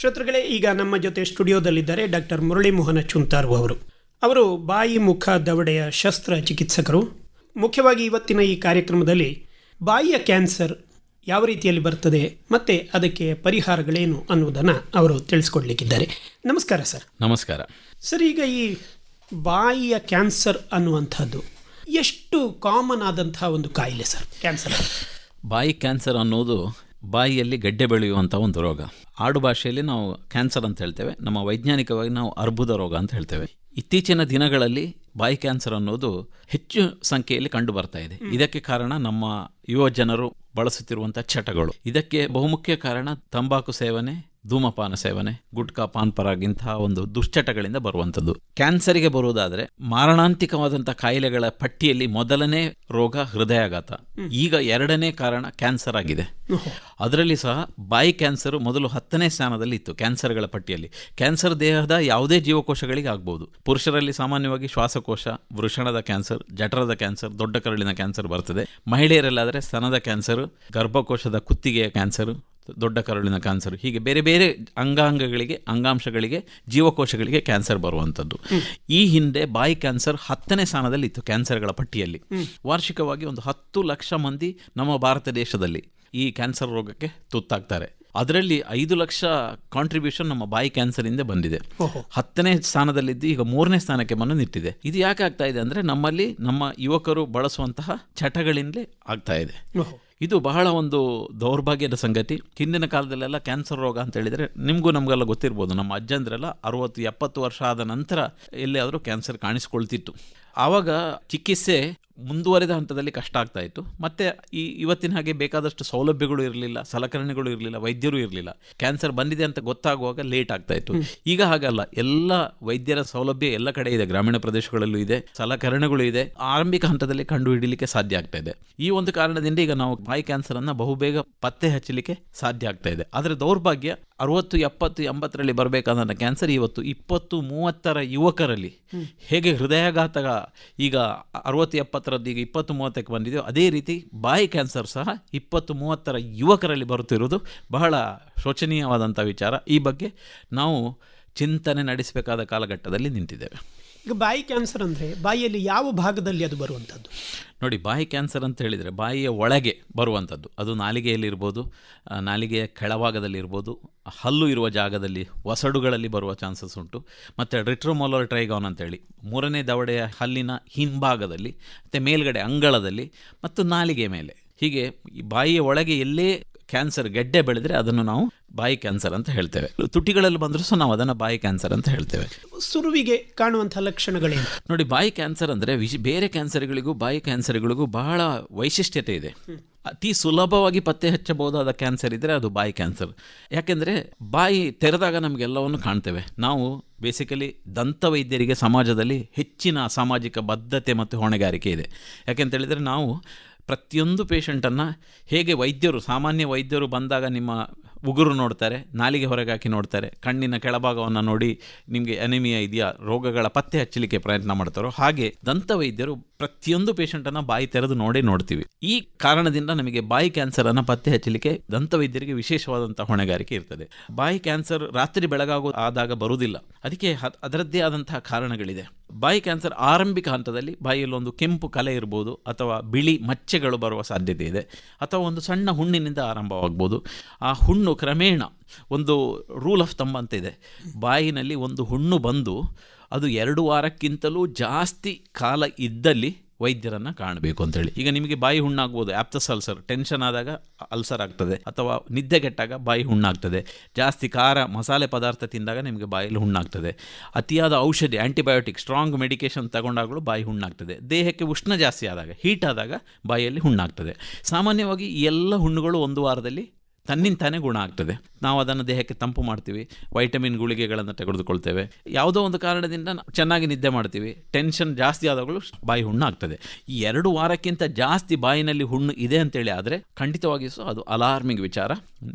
ಶ್ರೋತೃಗಳೇ ಈಗ ನಮ್ಮ ಜೊತೆ ಸ್ಟುಡಿಯೋದಲ್ಲಿದ್ದಾರೆ ಡಾಕ್ಟರ್ ಮುರಳಿ ಮೋಹನ ಚುಂತಾರು ಅವರು. ಅವರು ಬಾಯಿ ಮುಖ ದವಡೆಯ ಶಸ್ತ್ರ ಚಿಕಿತ್ಸಕರು. ಮುಖ್ಯವಾಗಿ ಇವತ್ತಿನ ಈ ಕಾರ್ಯಕ್ರಮದಲ್ಲಿ ಬಾಯಿಯ ಕ್ಯಾನ್ಸರ್ ಯಾವ ರೀತಿಯಲ್ಲಿ ಬರ್ತದೆ ಮತ್ತು ಅದಕ್ಕೆ ಪರಿಹಾರಗಳೇನು ಅನ್ನುವುದನ್ನು ಅವರು ತಿಳಿಸ್ಕೊಡ್ಲಿಕ್ಕಿದ್ದಾರೆ. ನಮಸ್ಕಾರ ಸರ್. ನಮಸ್ಕಾರ. ಸರ್ ಈಗ ಈ ಬಾಯಿಯ ಕ್ಯಾನ್ಸರ್ ಅನ್ನುವಂಥದ್ದು ಎಷ್ಟು ಕಾಮನ್ ಆದಂತಹ ಒಂದು ಕಾಯಿಲೆ ಸರ್ ಕ್ಯಾನ್ಸರ್? ಬಾಯಿ ಕ್ಯಾನ್ಸರ್ ಅನ್ನೋದು ಬಾಯಿಯಲ್ಲಿ ಗಡ್ಡೆ ಬೆಳೆಯುವಂಥ ಒಂದು ರೋಗ. ಆಡು ಭಾಷೆಯಲ್ಲಿ ನಾವು ಕ್ಯಾನ್ಸರ್ ಅಂತ ಹೇಳ್ತೇವೆ. ನಮ್ಮ ವೈಜ್ಞಾನಿಕವಾಗಿ ನಾವು ಅರ್ಬುದ ರೋಗ ಅಂತ ಹೇಳ್ತೇವೆ. ಇತ್ತೀಚಿನ ದಿನಗಳಲ್ಲಿ ಬಾಯಿ ಕ್ಯಾನ್ಸರ್ ಅನ್ನೋದು ಹೆಚ್ಚು ಸಂಖ್ಯೆಯಲ್ಲಿ ಕಂಡು ಬರ್ತಾ ಇದೆ. ಇದಕ್ಕೆ ಕಾರಣ ನಮ್ಮ ಯುವ ಜನರು ಬಳಸುತ್ತಿರುವಂಥ ಚಟಗಳು. ಇದಕ್ಕೆ ಬಹುಮುಖ್ಯ ಕಾರಣ ತಂಬಾಕು ಸೇವನೆ ಧೂಮಪಾನ ಸೇವನೆ ಗುಟ್ಕಾ ಪಾನ್ ಪರಾಗಿಂತಹ ಒಂದು ದುಶ್ಚಟಗಳಿಂದ ಬರುವಂಥದ್ದು. ಕ್ಯಾನ್ಸರಿಗೆ ಬರುವುದಾದರೆ ಮಾರಣಾಂತಿಕವಾದಂಥ ಕಾಯಿಲೆಗಳ ಪಟ್ಟಿಯಲ್ಲಿ ಮೊದಲನೇ ರೋಗ ಹೃದಯಾಘಾತ. ಈಗ ಎರಡನೇ ಕಾರಣ ಕ್ಯಾನ್ಸರ್ ಆಗಿದೆ. ಅದರಲ್ಲಿ ಸಹ ಬಾಯಿ ಕ್ಯಾನ್ಸರ್ ಮೊದಲು ಹತ್ತನೇ ಸ್ಥಾನದಲ್ಲಿ ಇತ್ತು ಕ್ಯಾನ್ಸರ್ಗಳ ಪಟ್ಟಿಯಲ್ಲಿ. ಕ್ಯಾನ್ಸರ್ ದೇಹದ ಯಾವುದೇ ಜೀವಕೋಶಗಳಿಗೆ ಆಗ್ಬೋದು. ಪುರುಷರಲ್ಲಿ ಸಾಮಾನ್ಯವಾಗಿ ಶ್ವಾಸಕೋಶ ವೃಷಣದ ಕ್ಯಾನ್ಸರ್ ಜಠರದ ಕ್ಯಾನ್ಸರ್ ದೊಡ್ಡ ಕರಳಿನ ಕ್ಯಾನ್ಸರ್ ಬರ್ತದೆ. ಮಹಿಳೆಯರಲ್ಲಾದರೆ ಸ್ತನದ ಕ್ಯಾನ್ಸರ್ ಗರ್ಭಕೋಶದ ಕುತ್ತಿಗೆಯ ಕ್ಯಾನ್ಸರ್ ದೊಡ್ಡ ಕರುಳಿನ ಕ್ಯಾನ್ಸರ್ ಹೀಗೆ ಬೇರೆ ಬೇರೆ ಅಂಗಾಂಗಗಳಿಗೆ ಅಂಗಾಂಶಗಳಿಗೆ ಜೀವಕೋಶಗಳಿಗೆ ಕ್ಯಾನ್ಸರ್ ಬರುವಂಥದ್ದು. ಈ ಹಿಂದೆ ಬಾಯಿ ಕ್ಯಾನ್ಸರ್ ಹತ್ತನೇ ಸ್ಥಾನದಲ್ಲಿ ಇತ್ತು ಕ್ಯಾನ್ಸರ್ಗಳ ಪಟ್ಟಿಯಲ್ಲಿ. ವಾರ್ಷಿಕವಾಗಿ ಒಂದು ಹತ್ತು ಲಕ್ಷ ಮಂದಿ ನಮ್ಮ ಭಾರತ ದೇಶದಲ್ಲಿ ಈ ಕ್ಯಾನ್ಸರ್ ರೋಗಕ್ಕೆ ತುತ್ತಾಗ್ತಾರೆ. ಅದರಲ್ಲಿ ಐದು ಲಕ್ಷ ಕಾಂಟ್ರಿಬ್ಯೂಷನ್ ನಮ್ಮ ಬಾಯಿ ಕ್ಯಾನ್ಸರಿಂದ ಬಂದಿದೆ. ಹತ್ತನೇ ಸ್ಥಾನದಲ್ಲಿದ್ದು ಈಗ ಮೂರನೇ ಸ್ಥಾನಕ್ಕೆ ಬಂದು ನಿಂತಿದೆ. ಇದು ಯಾಕೆ ಆಗ್ತಾ ಇದೆ ಅಂದ್ರೆ ನಮ್ಮಲ್ಲಿ ನಮ್ಮ ಯುವಕರು ಬಳಸುವಂತಹ ಚಟಗಳಿಂದಲೇ ಆಗ್ತಾ ಇದೆ. ಇದು ಬಹಳ ಒಂದು ದೌರ್ಭಾಗ್ಯದ ಸಂಗತಿ. ಹಿಂದಿನ ಕಾಲದಲ್ಲೆಲ್ಲ ಕ್ಯಾನ್ಸರ್ ರೋಗ ಅಂತ ಹೇಳಿದ್ರೆ ನಿಮಗೂ ನಮಗೆಲ್ಲ ಗೊತ್ತಿರ್ಬೋದು. ನಮ್ಮ ಅಜ್ಜಂದ್ರೆಲ್ಲ ಅರವತ್ತು ಎಪ್ಪತ್ತು ವರ್ಷ ಆದ ನಂತರ ಎಲ್ಲಿಯಾದರೂ ಕ್ಯಾನ್ಸರ್ ಕಾಣಿಸ್ಕೊಳ್ತಿತ್ತು. ಆವಾಗ ಚಿಕಿತ್ಸೆ ಮುಂದುವರೆದ ಹಂತದಲ್ಲಿ ಕಷ್ಟ ಆಗ್ತಾ ಇತ್ತು. ಮತ್ತೆ ಈ ಇವತ್ತಿನ ಹಾಗೆ ಬೇಕಾದಷ್ಟು ಸೌಲಭ್ಯಗಳು ಇರಲಿಲ್ಲ ಸಲಕರಣೆಗಳು ಇರಲಿಲ್ಲ ವೈದ್ಯರು ಇರಲಿಲ್ಲ. ಕ್ಯಾನ್ಸರ್ ಬಂದಿದೆ ಅಂತ ಗೊತ್ತಾಗುವಾಗ ಲೇಟ್ ಆಗ್ತಾ ಇತ್ತು. ಈಗ ಹಾಗಲ್ಲ ಎಲ್ಲ ವೈದ್ಯರ ಸೌಲಭ್ಯ ಎಲ್ಲ ಕಡೆ ಇದೆ. ಗ್ರಾಮೀಣ ಪ್ರದೇಶಗಳಲ್ಲೂ ಇದೆ ಸಲಕರಣೆಗಳು ಇದೆ. ಆರಂಭಿಕ ಹಂತದಲ್ಲಿ ಕಂಡು ಹಿಡಿಲಿಕ್ಕೆ ಸಾಧ್ಯ ಆಗ್ತಾ ಇದೆ. ಈ ಒಂದು ಕಾರಣದಿಂದ ಈಗ ನಾವು ಬಾಯಿ ಕ್ಯಾನ್ಸರ್ ಅನ್ನ ಬಹುಬೇಗ ಪತ್ತೆ ಹಚ್ಚಲಿಕ್ಕೆ ಸಾಧ್ಯ ಆಗ್ತಾ ಇದೆ. ಆದರೆ ದೌರ್ಭಾಗ್ಯ ಅರವತ್ತು ಎಪ್ಪತ್ತು ಎಂಬತ್ತರಲ್ಲಿ ಬರಬೇಕಾದ ಕ್ಯಾನ್ಸರ್ ಇವತ್ತು ಇಪ್ಪತ್ತು ಮೂವತ್ತರ ಯುವಕರಲ್ಲಿ ಹೇಗೆ ಹೃದಯಾಘಾತ ಈಗ ಅರವತ್ತು ಎಪ್ಪತ್ತರದ್ದು ಈಗ ಇಪ್ಪತ್ತು ಮೂವತ್ತಕ್ಕೆ ಬಂದಿದೆಯೋ, ಅದೇ ರೀತಿ ಬಾಯಿ ಕ್ಯಾನ್ಸರ್ ಸಹ ಇಪ್ಪತ್ತು ಮೂವತ್ತರ ಯುವಕರಲ್ಲಿ ಬರುತ್ತಿರುವುದು ಬಹಳ ಶೋಚನೀಯವಾದಂಥ ವಿಚಾರ. ಈ ಬಗ್ಗೆ ನಾವು ಚಿಂತನೆ ನಡೆಸಬೇಕಾದ ಕಾಲಘಟ್ಟದಲ್ಲಿ ನಿಂತಿದ್ದೇವೆ. ಈಗ ಬಾಯಿ ಕ್ಯಾನ್ಸರ್ ಅಂದರೆ ಬಾಯಿಯಲ್ಲಿ ಯಾವ ಭಾಗದಲ್ಲಿ ಅದು ಬರುವಂಥದ್ದು? ನೋಡಿ, ಬಾಯಿ ಕ್ಯಾನ್ಸರ್ ಅಂತ ಹೇಳಿದರೆ ಬಾಯಿಯ ಒಳಗೆ ಬರುವಂಥದ್ದು. ಅದು ನಾಲಿಗೆಯಲ್ಲಿರ್ಬೋದು ನಾಲಿಗೆಯ ಕೆಳಭಾಗದಲ್ಲಿರ್ಬೋದು, ಹಲ್ಲು ಇರುವ ಜಾಗದಲ್ಲಿ, ಒಸಡುಗಳಲ್ಲಿ ಬರುವ ಚಾನ್ಸಸ್ ಉಂಟು. ಮತ್ತು ರಿಟ್ರೋಮೋಲರ್ ಟ್ರೈಗಾನ್ ಅಂತೇಳಿ, ಮೂರನೇ ದವಡೆಯ ಹಲ್ಲಿನ ಹಿಂಭಾಗದಲ್ಲಿ, ಮತ್ತು ಮೇಲ್ಗಡೆ ಅಂಗಳದಲ್ಲಿ, ಮತ್ತು ನಾಲಿಗೆ ಮೇಲೆ. ಹೀಗೆ ಬಾಯಿಯ ಒಳಗೆ ಎಲ್ಲೇ ಕ್ಯಾನ್ಸರ್ ಗೆಡ್ಡೆ ಬೆಳೆದರೆ ಅದನ್ನು ನಾವು ಬಾಯಿ ಕ್ಯಾನ್ಸರ್ ಅಂತ ಹೇಳ್ತೇವೆ. ತುಟಿಗಳಲ್ಲಿ ಬಂದರೂ ಸಹ ನಾವು ಅದನ್ನು ಬಾಯಿ ಕ್ಯಾನ್ಸರ್ ಅಂತ ಹೇಳ್ತೇವೆ. ಸುರುವಿಗೆ ಕಾಣುವಂಥ ಲಕ್ಷಣಗಳೇನು? ನೋಡಿ ಬಾಯಿ ಕ್ಯಾನ್ಸರ್ ಅಂದರೆ ವಿಶ್ ಬೇರೆ ಕ್ಯಾನ್ಸರ್ಗಳಿಗೂ ಬಾಯಿ ಕ್ಯಾನ್ಸರ್ಗಳಿಗೂ ಬಹಳ ವೈಶಿಷ್ಟ್ಯತೆ ಇದೆ. ಅತಿ ಸುಲಭವಾಗಿ ಪತ್ತೆ ಹಚ್ಚಬಹುದಾದ ಕ್ಯಾನ್ಸರ್ ಇದ್ದರೆ ಅದು ಬಾಯಿ ಕ್ಯಾನ್ಸರ್ ಯಾಕೆಂದರೆ ಬಾಯಿ ತೆರೆದಾಗ ನಮಗೆಲ್ಲವನ್ನು ಕಾಣ್ತೇವೆ. ನಾವು ಬೇಸಿಕಲಿ ದಂತ ವೈದ್ಯರಿಗೆ ಸಮಾಜದಲ್ಲಿ ಹೆಚ್ಚಿನ ಸಾಮಾಜಿಕ ಬದ್ಧತೆ ಮತ್ತು ಹೊಣೆಗಾರಿಕೆ ಇದೆ. ಯಾಕೆಂತ ಹೇಳಿದರೆ ನಾವು ಪ್ರತಿಯೊಂದು ಪೇಷಂಟನ್ನು ಹೇಗೆ ವೈದ್ಯರು, ಸಾಮಾನ್ಯ ವೈದ್ಯರು ಬಂದಾಗ ನಿಮ್ಮ ಉಗುರು ನೋಡ್ತಾರೆ, ನಾಲಿಗೆ ಹೊರಗೆ ಹಾಕಿ ನೋಡ್ತಾರೆ, ಕಣ್ಣಿನ ಕೆಳಭಾಗವನ್ನು ನೋಡಿ ನಿಮಗೆ ಅನಿಮಿಯಾ ಇದೆಯಾ, ರೋಗಗಳ ಪತ್ತೆ ಹಚ್ಚಲಿಕ್ಕೆ ಪ್ರಯತ್ನ ಮಾಡ್ತಾರೋ ಹಾಗೆ ದಂತ ವೈದ್ಯರು ಪ್ರತಿಯೊಂದು ಪೇಷಂಟನ್ನು ಬಾಯಿ ತೆರೆದು ನೋಡೇ ನೋಡ್ತೀವಿ. ಈ ಕಾರಣದಿಂದ ನಮಗೆ ಬಾಯಿ ಕ್ಯಾನ್ಸರನ್ನು ಪತ್ತೆ ಹಚ್ಚಲಿಕ್ಕೆ ದಂತ ವೈದ್ಯರಿಗೆ ವಿಶೇಷವಾದಂಥ ಹೊಣೆಗಾರಿಕೆ ಇರ್ತದೆ. ಬಾಯಿ ಕ್ಯಾನ್ಸರ್ ರಾತ್ರಿ ಬೆಳಗಾಗೋ ಆದಾಗ ಬರುವುದಿಲ್ಲ. ಅದಕ್ಕೆ ಅದರದ್ದೇ ಆದಂತಹ ಕಾರಣಗಳಿದೆ. ಬಾಯಿ ಕ್ಯಾನ್ಸರ್ ಆರಂಭಿಕ ಹಂತದಲ್ಲಿ ಬಾಯಿಯಲ್ಲಿ ಒಂದು ಕೆಂಪು ಕಲೆ ಇರ್ಬೋದು, ಅಥವಾ ಬಿಳಿ ಮಚ್ಚೆಗಳು ಬರುವ ಸಾಧ್ಯತೆ ಇದೆ, ಅಥವಾ ಒಂದು ಸಣ್ಣ ಹುಣ್ಣಿನಿಂದ ಆರಂಭವಾಗ್ಬೋದು. ಆ ಹುಣ್ಣು ಕ್ರಮೇಣ ಒಂದು ರೂಲ್ ಆಫ್ ತಮ್ಮ ಅಂತ ಇದೆ. ಬಾಯಿನಲ್ಲಿ ಒಂದು ಹುಣ್ಣು ಬಂದು, ಅದು ಎರಡು ವಾರಕ್ಕಿಂತಲೂ ಜಾಸ್ತಿ ಕಾಲ ಇದ್ದಲ್ಲಿ ವೈದ್ಯರನ್ನು ಕಾಣಬೇಕು ಅಂತೇಳಿ. ಈಗ ನಿಮಗೆ ಬಾಯಿ ಹುಣ್ಣಾಗ್ಬೋದು ಆಪ್ತಸ್ ಅಲ್ಸರ್ ಟೆನ್ಷನ್ ಆದಾಗ ಅಲ್ಸರ್ ಆಗ್ತದೆ, ಅಥವಾ ನಿದ್ದೆಗೆಟ್ಟಾಗ ಬಾಯಿ ಹುಣ್ಣಾಗ್ತದೆ. ಜಾಸ್ತಿ ಖಾರ ಮಸಾಲೆ ಪದಾರ್ಥ ತಿಂದಾಗ ನಿಮಗೆ ಬಾಯಲ್ಲಿ ಹುಣ್ಣಾಗ್ತದೆ. ಅತಿಯಾದ ಔಷಧಿ ಆ್ಯಂಟಿಬಯೋಟಿಕ್ ಸ್ಟ್ರಾಂಗ್ ಮೆಡಿಕೇಶನ್ ತಗೊಂಡಾಗಲೂ ಬಾಯಿ ಹುಣ್ಣಾಗ್ತದೆ. ದೇಹಕ್ಕೆ ಉಷ್ಣ ಜಾಸ್ತಿ ಆದಾಗ ಹೀಟ್ ಆದಾಗ ಬಾಯಲ್ಲಿ ಹುಣ್ಣಾಗ್ತದೆ. ಸಾಮಾನ್ಯವಾಗಿ ಎಲ್ಲ ಹುಣ್ಣುಗಳು ಒಂದು ವಾರದಲ್ಲಿ ತನ್ನಿಂತಾನೇ ಗುಣ ಆಗ್ತದೆ. ನಾವು ಅದನ್ನು ದೇಹಕ್ಕೆ ತಂಪು ಮಾಡ್ತೀವಿ ವೈಟಮಿನ್ ಗುಳಿಗೆಗಳನ್ನು ತೆಗೆದುಕೊಳ್ತೇವೆ. ಯಾವುದೋ ಒಂದು ಕಾರಣದಿಂದ ಚೆನ್ನಾಗಿ ನಿದ್ದೆ ಮಾಡ್ತೀವಿ ಟೆನ್ಷನ್ ಜಾಸ್ತಿ ಆದಾಗಲೂ ಬಾಯಿ ಹುಣ್ಣು ಆಗ್ತದೆ ಈ ಎರಡು ವಾರಕ್ಕಿಂತ ಜಾಸ್ತಿ ಬಾಯಿನಲ್ಲಿ ಹುಣ್ಣು ಇದೆ ಅಂತೇಳಿ ಆದರೆ ಖಂಡಿತವಾಗಿಯೂ ಅದು ಅಲಾರ್ಮಿಂಗ್ ವಿಚಾರ.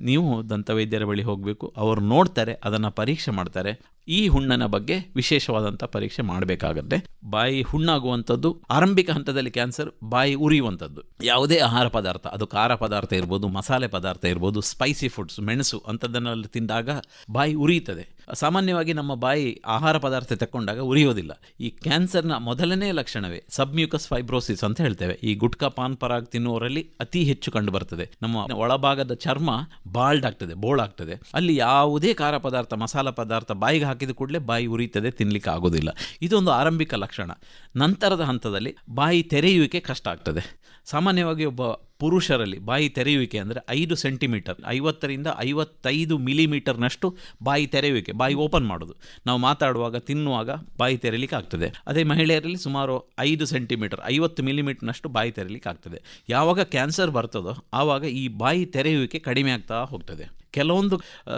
ನೀವು ದಂತವೈದ್ಯರ ಬಳಿ ಹೋಗಬೇಕು, ಅವರು ನೋಡ್ತಾರೆ, ಅದನ್ನು ಪರೀಕ್ಷೆ ಮಾಡ್ತಾರೆ. ಈ ಹುಣ್ಣನ ಬಗ್ಗೆ ವಿಶೇಷವಾದಂಥ ಪರೀಕ್ಷೆ ಮಾಡಬೇಕಾಗತ್ತೆ. ಬಾಯಿ ಹುಣ್ಣಾಗುವಂಥದ್ದು, ಆರಂಭಿಕ ಹಂತದಲ್ಲಿ ಕ್ಯಾನ್ಸರ್, ಬಾಯಿ ಉರಿಯುವಂಥದ್ದು. ಯಾವುದೇ ಆಹಾರ ಪದಾರ್ಥ, ಅದು ಖಾರ ಪದಾರ್ಥ ಇರ್ಬೋದು, ಮಸಾಲೆ ಪದಾರ್ಥ ಇರ್ಬೋದು ಸ್ಪೈಸಿ ಫುಡ್ಸ್ ಮೆಣಸು ಅಂಥದ್ದನ್ನೆಲ್ಲ ತಿಂದಾಗ ಬಾಯಿ ಉರಿಯುತ್ತದೆ. ಸಾಮಾನ್ಯವಾಗಿ ನಮ್ಮ ಬಾಯಿ ಆಹಾರ ಪದಾರ್ಥ ತಕ್ಕೊಂಡಾಗ ಉರಿಯೋದಿಲ್ಲ. ಈ ಕ್ಯಾನ್ಸರ್ನ ಮೊದಲನೇ ಲಕ್ಷಣವೇ ಸಬ್ಮ್ಯೂಕಸ್ ಫೈಬ್ರೋಸಿಸ್ ಅಂತ ಹೇಳ್ತೇವೆ. ಈ ಗುಟ್ಕಾ ಪಾನ್ ಪರಾಗ್ ತಿನ್ನುವವರಲ್ಲಿ ಅತಿ ಹೆಚ್ಚು ಕಂಡು ಬರ್ತದೆ ನಮ್ಮ ಒಳಭಾಗದ ಚರ್ಮ ಬಾಲ್ಡ್ ಆಗ್ತದೆ ಬೋಳಾಗ್ತದೆ ಅಲ್ಲಿ ಯಾವುದೇ ಖಾರ ಪದಾರ್ಥ, ಮಸಾಲ ಪದಾರ್ಥ ಬಾಯಿಗೆ ಹಾಕಿದ ಕೂಡಲೇ ಬಾಯಿ ಉರಿಯುತ್ತದೆ ತಿನ್ನಲಿಕ್ಕೆ ಆಗೋದಿಲ್ಲ. ಇದೊಂದು ಆರಂಭಿಕ ಲಕ್ಷಣ. ನಂತರದ ಹಂತದಲ್ಲಿ ಬಾಯಿ ತೆರೆಯುವಿಕೆ ಕಷ್ಟ ಆಗ್ತದೆ. ಸಾಮಾನ್ಯವಾಗಿ ಒಬ್ಬ ಪುರುಷರಲ್ಲಿ ಬಾಯಿ ತೆರೆಯುವಿಕೆ ಅಂದರೆ ಐದು ಸೆಂಟಿಮೀಟರ್, ಐವತ್ತರಿಂದ ಐವತ್ತೈದು ಮಿಲಿಮೀಟರ್ನಷ್ಟು ಬಾಯಿ ತೆರೆಯುವಿಕೆ, ಬಾಯಿ ಓಪನ್ ಮಾಡೋದು. ನಾವು ಮಾತಾಡುವಾಗ, ತಿನ್ನುವಾಗ ಬಾಯಿ ತೆರೀಲಿಕ್ಕೆ ಆಗ್ತದೆ. ಅದೇ ಮಹಿಳೆಯರಲ್ಲಿ ಸುಮಾರು ಐದು ಸೆಂಟಿಮೀಟರ್, ಐವತ್ತು ಮಿಲಿಮೀಟರ್ನಷ್ಟು ಬಾಯಿ ತೆರೀಲಿಕ್ಕೆ ಆಗ್ತದೆ. ಯಾವಾಗ ಕ್ಯಾನ್ಸರ್ ಬರ್ತದೋ, ಆವಾಗ ಈ ಬಾಯಿ ತೆರೆಯುವಿಕೆ ಕಡಿಮೆ ಆಗ್ತಾ ಹೋಗ್ತದೆ. ಕೆಲವೊಂದು